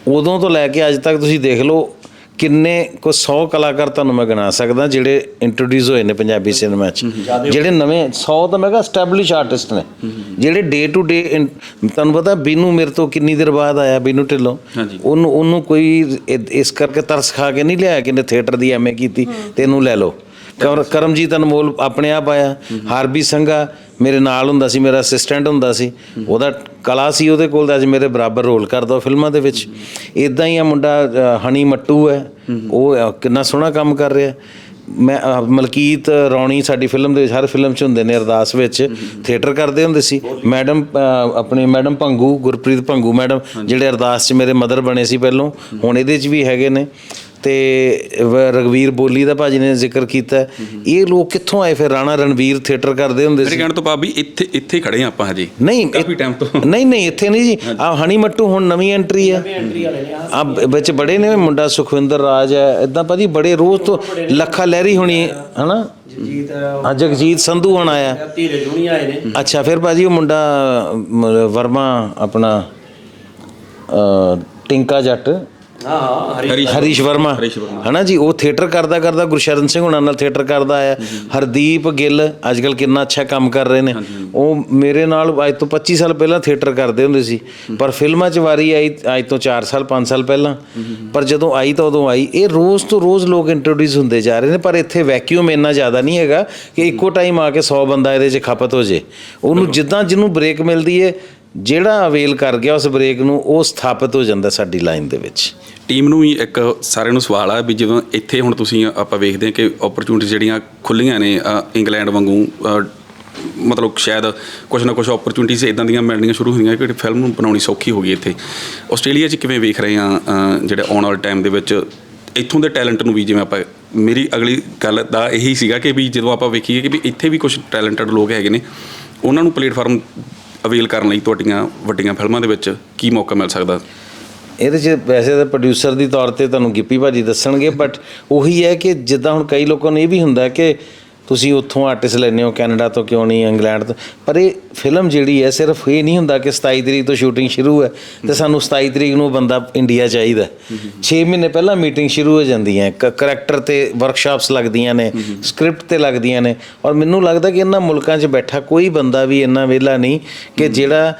ਉਦੋਂ ਤੋਂ ਲੈ ਕੇ ਅੱਜ ਤੱਕ ਤੁਸੀਂ ਦੇਖ ਲਓ ਕਿੰਨੇ ਕੋ 100 ਕਲਾਕਾਰ ਤੁਹਾਨੂੰ ਮੈਂ ਗਿਣਾ ਸਕਦਾ ਜਿਹੜੇ ਇੰਟਰੋਡਿਊਸ ਹੋਏ ਨੇ ਪੰਜਾਬੀ ਸਿਨੇਮਾ 'ਚ। ਜਿਹੜੇ ਨਵੇਂ 100 ਤਾਂ ਮੈਂ ਕਿਹਾ ਸਟੈਬਲਿਸ਼ ਆਰਟਿਸਟ ਨੇ। ਜਿਹੜੇ ਡੇ ਟੂ ਡੇ ਤੁਹਾਨੂੰ ਪਤਾ ਬੀਨੂ ਮੇਰੇ ਤੋਂ ਕਿੰਨੀ ਦੇਰ ਬਾਅਦ ਆਇਆ ਬੀਨੂ ਢਿੱਲੋਂ। ਉਹਨੂੰ ਉਹਨੂੰ ਕੋਈ ਇਸ ਕਰਕੇ ਤਰਸ ਖਾ ਕੇ ਨਹੀਂ ਲਿਆਇਆ ਕਿ ਇਹਨੇ ਥੀਏਟਰ ਦੀ ਐਮਏ ਕੀਤੀ ਤੇ ਇਹਨੂੰ ਲੈ ਲਓ। ਕਰ- ਕਰਮਜੀਤ ਅਨਮੋਲ ਆਪਣੇ ਆਪ ਆਇਆ ਹਾਰਬੀ ਸੰਘਾ ਮੇਰੇ ਨਾਲ ਹੁੰਦਾ ਸੀ ਮੇਰਾ ਅਸਿਸਟੈਂਟ ਹੁੰਦਾ ਸੀ। ਉਹਦਾ ਕਲਾ ਸੀ ਉਹਦੇ ਕੋਲ ਤਾਂ ਅੱਜ ਮੇਰੇ ਬਰਾਬਰ ਰੋਲ ਕਰਦਾ ਫਿਲਮਾਂ ਦੇ ਵਿੱਚ। ਇਦਾਂ ਹੀ ਆ ਮੁੰਡਾ ਹਨੀ ਮੱਟੂ ਹੈ। ਉਹ ਕਿੰਨਾ ਸੋਹਣਾ ਕੰਮ ਕਰ ਰਿਹਾ। ਮੈਂ ਮਲਕੀਤ ਰੌਣੀ ਸਾਡੀ ਫਿਲਮ ਦੇ ਵਿੱਚ ਹਰ ਫਿਲਮ 'ਚ ਹੁੰਦੇ ਨੇ ਅਰਦਾਸ ਵਿੱਚ ਥੀਏਟਰ ਕਰਦੇ ਹੁੰਦੇ ਸੀ। ਮੈਡਮ ਆਪਣੀ ਮੈਡਮ ਭੰਗੂ ਗੁਰਪ੍ਰੀਤ ਭੰਗੂ ਮੈਡਮ ਜਿਹੜੇ ਅਰਦਾਸ 'ਚ ਮੇਰੇ ਮਦਰ ਬਣੇ ਸੀ ਪਹਿਲੋਂ ਹੁਣ ਇਹਦੇ 'ਚ ਵੀ ਹੈਗੇ ਨੇ। ਤੇ ਰਘਵੀਰ ਬੋਲੀ ਦਾ ਭਾਜੀ ਨੇ ਜ਼ਿਕਰ ਕੀਤਾ। ਹੈ। ਇਹ ਲੋਕ ਕਿੱਥੋਂ ਆਏ ਫਿਰ? ਰਾਣਾ ਰਣਵੀਰ ਥੀਏਟਰ ਕਰਦੇ ਹੁੰਦੇ ਮੇਰੇ ਸੀ ਕਹਿਣ ਤੋਂ ਵੀ ਇੱਥੇ ਇੱਥੇ ਖੜੇ ਆ ਆਪਾਂ ਹਜੇ। ਨਹੀਂ ਕਾਫੀ ਟਾਈਮ ਤੋਂ। ਨਹੀਂ ਨਹੀਂ ਇੱਥੇ ਨਹੀਂ ਜੀ। ਆ ਹਣੀ ਮੱਟੂ ਹੁਣ ਨਵੀਂ ਐਂਟਰੀ ਹੈ ਆ ਵਿੱਚ ਬੜੇ ਨੇ ਮੁੰਡਾ ਸੁਖਵਿੰਦਰ ਰਾਜ ਹੈ। ਇਦਾਂ ਭਾਜੀ ਬੜੇ ਰੋਜ਼ ਤੋਂ ਲੱਖਾ ਲਹਿਰੀ ਹੋਣੀ ਹਨਾ? ਜੀਤ ਆ ਜਗਜੀਤ ਸੰਧੂ ਹੁਣ ਆਇਆ। ਧੀਰੇ ਜੁਣੀ ਆਏ ਨੇ। ਅੱਛਾ ਫਿਰ ਭਾਜੀ ਉਹ ਮੁੰਡਾ ਵਰਮਾ ਆਪਣਾ ਟਿੰਕਾ ਜੱਟ। ਹਾਂ ਵਰਮਾ। ਹਰੀਸ਼ ਵਰਮਾ। ਹਨਾ ਜੀ ਉਹ ਥੀਏਟਰ ਕਰਦਾ ਕਰਦਾ ਗੁਰਸ਼ਰਨ ਸਿੰਘ ਹੁਣਾਂ ਨਾਲ ਥੀਏਟਰ ਕਰਦਾ ਆਇਆ। ਹਰਦੀਪ ਗਿੱਲ ਅੱਜਕੱਲ ਕਿੰਨਾ ਅੱਛਾ ਕੰਮ ਕਰ ਰਹੇ ਨੇ। ਉਹ ਮੇਰੇ ਨਾਲ ਅੱਜ ਤੋਂ 25 ਸਾਲ ਪਹਿਲਾਂ ਥੀਏਟਰ ਕਰਦੇ ਹੁੰਦੇ ਸੀ। ਪਰ ਫਿਲਮਾਂ 'ਚ ਵਾਰੀ ਆਈ ਅੱਜ ਤੋਂ 4 ਸਾਲ 5 ਸਾਲ ਪਹਿਲਾਂ। ਪਰ ਜਦੋਂ ਆਈ ਤਾਂ ਉਦੋਂ ਆਈ। ਇਹ ਰੋਜ਼ ਤੋਂ ਰੋਜ਼ ਲੋਕ ਇੰਟਰੋਡਿਊਸ ਹੁੰਦੇ ਜਾ ਰਹੇ ਨੇ। ਪਰ ਇੱਥੇ ਵੈਕਿਊਮ ਇੰਨਾ ਜ਼ਿਆਦਾ ਨਹੀਂ ਹੈਗਾ ਕਿ ਇੱਕੋ ਟਾਈਮ ਆ ਕੇ 100 ਬੰਦਾ ਇਹਦੇ 'ਚ ਖਪਤ ਹੋ ਜੇ। ਉਹਨੂੰ ਜਿੱਦਾਂ ਜਿਹਨੂੰ ਬ੍ਰੇਕ ਮਿਲਦੀ ਹੈ ਜਿਹੜਾ ਅਵੇਲ ਕਰ ਗਿਆ ਉਸ ਬ੍ਰੇਕ ਨੂੰ ਉਹ ਸਥਾਪਿਤ ਹੋ ਜਾਂਦਾ ਸਾਡੀ ਲਾਈਨ ਦੇ ਵਿੱਚ। ਟੀਮ ਨੂੰ ਵੀ ਇੱਕ ਸਾਰਿਆਂ ਨੂੰ ਸਵਾਲ ਆ ਵੀ ਜਦੋਂ ਇੱਥੇ ਹੁਣ ਤੁਸੀਂ ਆਪਾਂ ਵੇਖਦੇ ਹਾਂ ਕਿ ਓਪਰਚੁਨਿਟੀ ਜਿਹੜੀਆਂ ਖੁੱਲੀਆਂ ਨੇ ਇੰਗਲੈਂਡ ਵਾਂਗੂ ਮਤਲਬ ਸ਼ਾਇਦ ਕੁਝ ਨਾ ਕੁਝ ਓਪਰਚੁਨਿਟੀਜ਼ ਇਦਾਂ ਦੀਆਂ ਮਿਲਣੀਆਂ ਸ਼ੁਰੂ ਹੋਈਆਂ ਕਿ ਫਿਲਮ ਨੂੰ ਬਣਾਉਣੀ ਸੌਖੀ ਹੋ ਗਈ ਇੱਥੇ। ਆਸਟ੍ਰੇਲੀਆ 'ਚ ਕਿਵੇਂ ਵੇਖ ਰਹੇ ਆ ਜਿਹੜੇ ਆਉਣ ਵਾਲੇ ਟਾਈਮ ਦੇ ਵਿੱਚ? ਇੱਥੋਂ ਦੇ ਟੈਲੈਂਟ ਨੂੰ ਵੀ ਜਿਵੇਂ ਆਪਾਂ, ਮੇਰੀ ਅਗਲੀ ਗੱਲ ਦਾ ਇਹੀ ਸੀਗਾ ਕਿ ਵੀ ਜਦੋਂ ਆਪਾਂ ਵੇਖੀਏ ਕਿ ਵੀ ਇੱਥੇ ਵੀ ਕੁਝ ਟੈਲੈਂਟਡ ਲੋਕ ਹੈਗੇ ਨੇ, ਉਹਨਾਂ ਨੂੰ ਪਲੇਟਫਾਰਮ ਅਵੇਲ ਕਰਨ ਲਈ ਤੁਹਾਡੀਆਂ ਵੱਡੀਆਂ ਫਿਲਮਾਂ ਦੇ ਵਿੱਚ ਕੀ ਮੌਕਾ ਮਿਲ ਸਕਦਾ? ਇਹਦੇ 'ਚ ਵੈਸੇ ਤਾਂ ਪ੍ਰੋਡਿਊਸਰ ਦੀ ਤੌਰ ਤੇ ਤੁਹਾਨੂੰ ਗਿੱਪੀ ਭਾਜੀ ਦੱਸਣਗੇ ਬਟ ਉਹੀ ਹੈ ਕਿ ਜਿੱਦਾਂ ਹੁਣ ਕਈ ਲੋਕਾਂ ਨੂੰ ਇਹ ਵੀ ਹੁੰਦਾ ਕਿ ਤੁਸੀਂ ਉੱਥੋਂ ਆਰਟਿਸਟ ਲੈਂਦੇ ਹੋ ਕੈਨੇਡਾ ਤੋਂ ਕਿਉਂ ਨਹੀਂ ਇੰਗਲੈਂਡ ਤੋਂ। ਪਰ ਇਹ ਫਿਲਮ ਜਿਹੜੀ ਹੈ ਸਿਰਫ ਇਹ ਨਹੀਂ ਹੁੰਦਾ ਕਿ 27 ਤਰੀਕ ਤੋਂ ਸ਼ੂਟਿੰਗ ਸ਼ੁਰੂ ਹੈ ਤੇ ਸਾਨੂੰ 27 ਤਰੀਕ ਨੂੰ ਬੰਦਾ ਇੰਡੀਆ ਚਾਹੀਦਾ 6 ਮਹੀਨੇ ਪਹਿਲਾਂ ਮੀਟਿੰਗ ਸ਼ੁਰੂ ਹੋ ਜਾਂਦੀਆਂ ਕਰੈਕਟਰ ਤੇ ਵਰਕਸ਼ਾਪਸ ਲੱਗਦੀਆਂ ਨੇ ਸਕ੍ਰਿਪਟ ਤੇ ਲੱਗਦੀਆਂ ਨੇ। ਔਰ ਮੈਨੂੰ ਲੱਗਦਾ ਕਿ ਇਹਨਾਂ ਮੁਲਕਾਂ 'ਚ ਬੈਠਾ ਕੋਈ ਬੰਦਾ ਵੀ ਇੰਨਾ ਵਿਹਲਾ ਨਹੀਂ ਕਿ ਜਿਹੜਾ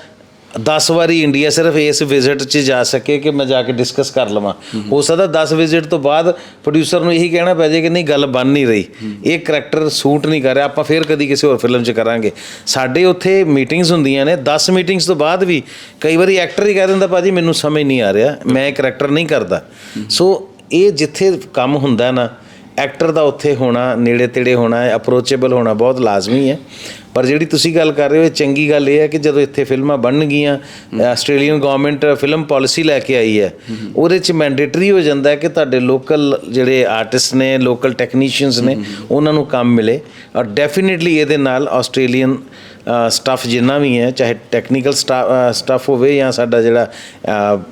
10 ਵਾਰੀ ਇੰਡੀਆ ਸਿਰਫ ਇਸ ਵਿਜ਼ਿਟ 'ਚ ਜਾ ਸਕੇ ਕਿ ਮੈਂ ਜਾ ਕੇ ਡਿਸਕਸ ਕਰ ਲਵਾਂ। ਹੋ ਸਕਦਾ 10 ਵਿਜ਼ਿਟ ਤੋਂ ਬਾਅਦ ਪ੍ਰੋਡਿਊਸਰ ਨੂੰ ਇਹੀ ਕਹਿਣਾ ਪੈ ਜਾਏ ਕਿ ਨਹੀਂ ਗੱਲ ਬਣ ਨਹੀਂ ਰਹੀ। ਇਹ ਕਰੈਕਟਰ ਸੂਟ ਨਹੀਂ ਕਰ ਰਿਹਾ। ਆਪਾਂ ਫੇਰ ਕਦੀ ਕਿਸੇ ਹੋਰ ਫਿਲਮ 'ਚ ਕਰਾਂਗੇ। ਸਾਡੇ ਉੱਥੇ ਮੀਟਿੰਗਸ ਹੁੰਦੀਆਂ ਨੇ। 10 ਮੀਟਿੰਗਸ ਤੋਂ ਬਾਅਦ ਵੀ ਕਈ ਵਾਰੀ ਐਕਟਰ ਹੀ ਕਹਿ ਦਿੰਦਾ ਭਾਜੀ ਮੈਨੂੰ ਸਮਝ ਨਹੀਂ ਆ ਰਿਹਾ। ਮੈਂ ਇਹ ਕਰੈਕਟਰ ਨਹੀਂ ਕਰਦਾ। ਸੋ ਇਹ ਜਿੱਥੇ ਕੰਮ ਹੁੰਦਾ ਨਾ ਐਕਟਰ ਦਾ ਉੱਥੇ ਹੋਣਾ ਨੇੜੇ ਤੇੜੇ ਹੋਣਾ ਅਪਰੋਚੇਬਲ ਹੋਣਾ ਬਹੁਤ ਲਾਜ਼ਮੀ ਹੈ। ਪਰ ਜਿਹੜੀ ਤੁਸੀਂ ਗੱਲ ਕਰ ਰਹੇ ਹੋ ਇਹ ਚੰਗੀ ਗੱਲ ਇਹ ਹੈ ਕਿ ਜਦੋਂ ਇੱਥੇ ਫਿਲਮਾਂ ਬਣ ਗਈਆਂ ਆਸਟ੍ਰੇਲੀਅਨ ਗਵਰਨਮੈਂਟ ਫਿਲਮ ਪਾਲਿਸੀ ਲੈ ਕੇ ਆਈ ਹੈ ਉਹਦੇ ਚ ਮੈਂਡੇਟਰੀ ਹੋ ਜਾਂਦਾ ਹੈ ਕਿ ਤੁਹਾਡੇ ਲੋਕਲ ਜਿਹੜੇ ਆਰਟਿਸਟ ਨੇ ਲੋਕਲ ਟੈਕਨੀਸ਼ੀਅਨਸ ਨੇ ਉਹਨਾਂ ਨੂੰ ਕੰਮ ਮਿਲੇ। ਔਰ ਡੈਫੀਨਿਟਲੀ ਇਹਦੇ ਨਾਲ ਆਸਟ੍ਰੇਲੀਅਨ ਸਟਾਫ ਜਿੰਨਾ ਵੀ ਹੈ, ਚਾਹੇ ਟੈਕਨੀਕਲ ਸਟਾਫ ਹੋਵੇ ਜਾਂ ਸਾਡਾ ਜਿਹੜਾ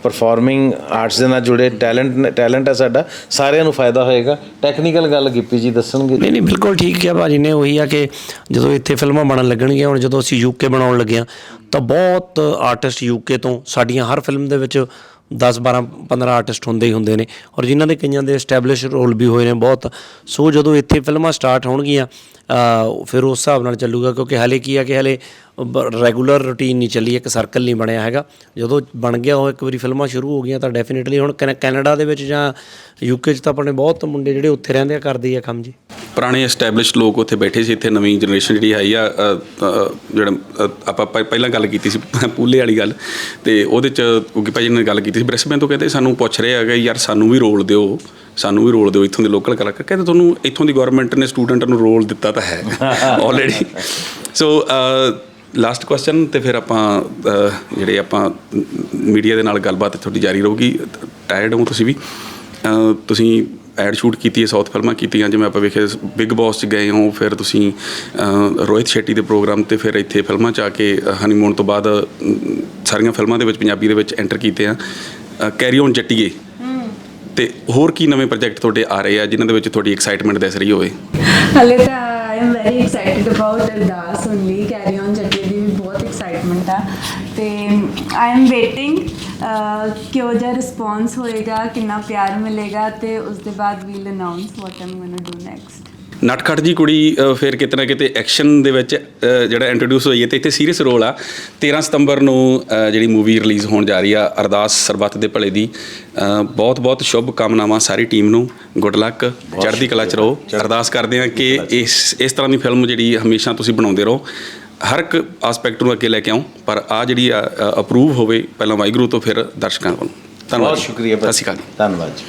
ਪਰਫਾਰਮਿੰਗ ਆਰਟਸ ਦੇ ਨਾਲ ਜੁੜੇ ਟੈਲੈਂਟ ਟੈਲੈਂਟ ਹੈ ਸਾਡਾ, ਸਾਰਿਆਂ ਨੂੰ ਫਾਇਦਾ ਹੋਏਗਾ। ਟੈਕਨੀਕਲ ਗੱਲ ਗਿੱਪੀ ਜੀ ਦੱਸਣਗੇ? ਨਹੀਂ ਨਹੀਂ, ਬਿਲਕੁਲ ਠੀਕ ਕਿਹਾ ਭਾਜੀ ਨੇ, ਉਹੀ ਆ ਕਿ ਜਦੋਂ ਇੱਥੇ ਫਿਲਮਾਂ ਬਣਨ ਲੱਗਣਗੀਆਂ, ਹੁਣ ਜਦੋਂ ਅਸੀਂ ਯੂਕੇ ਬਣਾਉਣ ਲੱਗੇ ਹਾਂ ਤਾਂ ਬਹੁਤ ਆਰਟਿਸਟ ਯੂਕੇ ਤੋਂ ਸਾਡੀਆਂ ਹਰ ਫਿਲਮ ਦੇ ਵਿੱਚ 10 12 15 ਆਰਟਿਸਟ ਹੁੰਦੇ ਹੀ ਹੁੰਦੇ ਨੇ ਔਰ ਜਿਨ੍ਹਾਂ ਦੇ ਕਈਆਂ ਦੇ ਐਸਟੈਬਲਿਸ਼ ਰੋਲ ਵੀ ਹੋਏ ਨੇ ਬਹੁਤ। ਸੋ ਜਦੋਂ ਇੱਥੇ ਫਿਲਮਾਂ ਸਟਾਰਟ ਹੋਣਗੀਆਂ ਫਿਰ ਉਸ ਹਿਸਾਬ ਨਾਲ ਚੱਲੂਗਾ ਕਿਉਂਕਿ ਹਲੇ ਕੀ ਆ ਕਿ ਹਲੇ ਰੈਗੂਲਰ ਰੁਟੀਨ ਨਹੀਂ ਚੱਲੀ, ਇੱਕ ਸਰਕਲ ਨਹੀਂ ਬਣਿਆ ਹੈਗਾ। ਜਦੋਂ ਬਣ ਗਿਆ ਉਹ ਇੱਕ ਵਾਰੀ ਫਿਲਮਾਂ ਸ਼ੁਰੂ ਹੋ ਗਈਆਂ ਤਾਂ ਡੈਫੀਨਿਟਲੀ ਹੁਣ ਕੈਨ- ਕੈਨੇਡਾ ਦੇ ਵਿੱਚ ਜਾਂ ਯੂਕੇ 'ਚ ਤਾਂ ਆਪਣੇ ਬਹੁਤ ਮੁੰਡੇ ਜਿਹੜੇ ਉੱਥੇ ਰਹਿੰਦੇ ਆ, ਕਰਦੇ ਆ ਕੰਮ ਜੀ। ਪੁਰਾਣੇ ਐਸਟੈਬਲਿਸ਼ਡ ਲੋਕ ਉੱਥੇ ਬੈਠੇ ਸੀ ਇੱਥੇ ਨਵੀਂ ਜਨਰੇਸ਼ਨ ਜਿਹੜੀ ਆਈ ਆ ਅ, ਅ, ਜਿਹੜਾ ਅ, ਆਪਾਂ ਪ- ਪਹਿਲਾਂ ਗੱਲ ਕੀਤੀ ਸੀ ਪੂਲੇ ਵਾਲੀ ਗੱਲ ਤੇ ਉਹਦੇ ਚ ਉਗੀ ਭਾਜੀ ਨੇ ਗੱਲ ਕੀਤੀ ਸੀ ਬ੍ਰਿਸਬੇਨ ਤੋਂ ਕਹਿੰਦੇ ਸਾਨੂੰ ਪੁੱਛ ਰਹੇ ਹੈਗੇ ਯਾਰ ਸਾਨੂੰ ਵੀ ਰੋਲ ਦਿਓ ਸਾਨੂੰ ਵੀ ਰੋਲ ਦਿਓ ਇੱਥੋਂ ਦੇ ਲੋਕਲ ਕਲਾਕਾਰ। ਕਹਿੰਦੇ ਤੁਹਾਨੂੰ ਇੱਥੋਂ ਦੀ ਗਵਰਨਮੈਂਟ ਨੇ ਸਟੂਡੈਂਟ ਨੂੰ ਰੋਲ ਦਿੱਤਾ ਤਾਂ ਹੈ ਆਲਰੇਡੀ ਸੋ ਲਾਸਟ ਕੁਐਸਚਨ ਤੇ ਫਿਰ ਆਪਾਂ ਅ, ਜਿਹੜੇ ਆਪਾਂ ਮੀਡੀਆ ਦੇ ਨਾਲ ਗੱਲਬਾਤ ਤੁਹਾਡੀ ਜਾਰੀ ਰਹੂਗੀ ਟਾਇਰਡ ਹੋ ਤੁਸੀਂ ਵੀ। ਅ, ਤੁਸੀਂ ਐਡ ਸ਼ੂਟ ਕੀਤੀ ਹੈ ਸਾਊਥ ਫਿਲਮਾਂ ਕੀਤੀਆਂ ਜਿਵੇਂ ਆਪਾਂ ਵੇਖਿਆ ਬਿਗ ਬੌਸ ਚ ਗਏ ਹੋ ਫਿਰ ਤੁਸੀਂ ਰੋਹਿਤ ਸ਼ੈਟੀ ਦੇ ਪ੍ਰੋਗਰਾਮ ਤੇ ਫਿਰ ਇੱਥੇ ਫਿਲਮਾਂ ਚ ਆ ਕੇ ਹਨੀਮੂਨ ਤੋਂ ਬਾਅਦ ਸਾਰੀਆਂ ਫਿਲਮਾਂ ਦੇ ਵਿੱਚ ਪੰਜਾਬੀ ਦੇ ਵਿੱਚ ਐਂਟਰ ਕੀਤੇ ਆ। ਕੈਰੀ ਔਨ ਜੱਟੀਏ। ਤੇ ਹੋਰ ਕੀ ਨਵੇਂ ਪ੍ਰੋਜੈਕਟ ਤੁਹਾਡੇ ਆ ਰਹੇ ਆ ਜਿਨ੍ਹਾਂ ਦੇ ਵਿੱਚ ਤੁਹਾਡੀ ਐਕਸਾਈਟਮੈਂਟ ਦਿਸ ਰਹੀ ਹੋਵੇ? ਹਲੇ ਤਾਂ I am very excited about Ardaas only carry on Jatti ਦੀ ਵੀ ਬਹੁਤ ਐਕਸਾਈਟਮੈਂਟ ਆ ਤੇ ਆਈ ਐਮ ਵੇਟਿੰਗ ਕਿਹੋ ਜਿਹਾ ਰਿਸਪੌਂਸ ਹੋਏਗਾ ਕਿੰਨਾ ਪਿਆਰ ਮਿਲੇਗਾ ਤੇ ਉਸ ਦੇ ਬਾਅਦ we'll announce what I'm going to do next ਨਟਖਟ ਜੀ ਕੁੜੀ ਫਿਰ ਕਿਤੇ ਨਾ ਕਿਤੇ ਐਕਸ਼ਨ ਦੇ ਵਿੱਚ ਜਿਹੜਾ ਇੰਟਰੋਡਿਊਸ ਹੋਈ ਹੈ ਤੇ ਇੱਥੇ ਸੀਰੀਅਸ ਰੋਲ ਆ। 13 ਸਤੰਬਰ ਨੂੰ ਜਿਹੜੀ ਮੂਵੀ ਰਿਲੀਜ਼ ਹੋਣ ਜਾ ਰਹੀ ਆ ਅਰਦਾਸ ਸਰਬੱਤ ਦੇ ਭਲੇ ਦੀ। ਬਹੁਤ ਬਹੁਤ ਸ਼ੁਭ ਕਾਮਨਾਵਾਂ ਸਾਰੀ ਟੀਮ ਨੂੰ। ਗੁੱਡ ਲੱਕ ਚੜ੍ਹਦੀ ਕਲਾ ਚ ਰਹੋ। ਅਰਦਾਸ ਕਰਦੇ ਆ ਕਿ ਇਸ ਇਸ ਤਰ੍ਹਾਂ ਦੀ ਫਿਲਮ ਜਿਹੜੀ ਹਮੇਸ਼ਾ ਤੁਸੀਂ ਬਣਾਉਂਦੇ ਰਹੋ। ਹਰ ਇੱਕ ਆਸਪੈਕਟ ਨੂੰ ਅੱਗੇ ਲੈ ਕੇ ਆਓ ਪਰ ਆ ਜਿਹੜੀ ਅਪਰੂਵ ਹੋਵੇ ਪਹਿਲਾਂ ਵਾਹਿਗੁਰੂ ਤੋਂ ਫਿਰ ਦਰਸ਼ਕਾਂ ਵੱਲੋਂ ਧੰਨਵਾਦ ਬਹੁਤ। ਸ਼ੁਕਰੀਆ ਸਤਿ ਸ਼੍ਰੀ ਅਕਾਲ। ਧੰਨਵਾਦ ਜੀ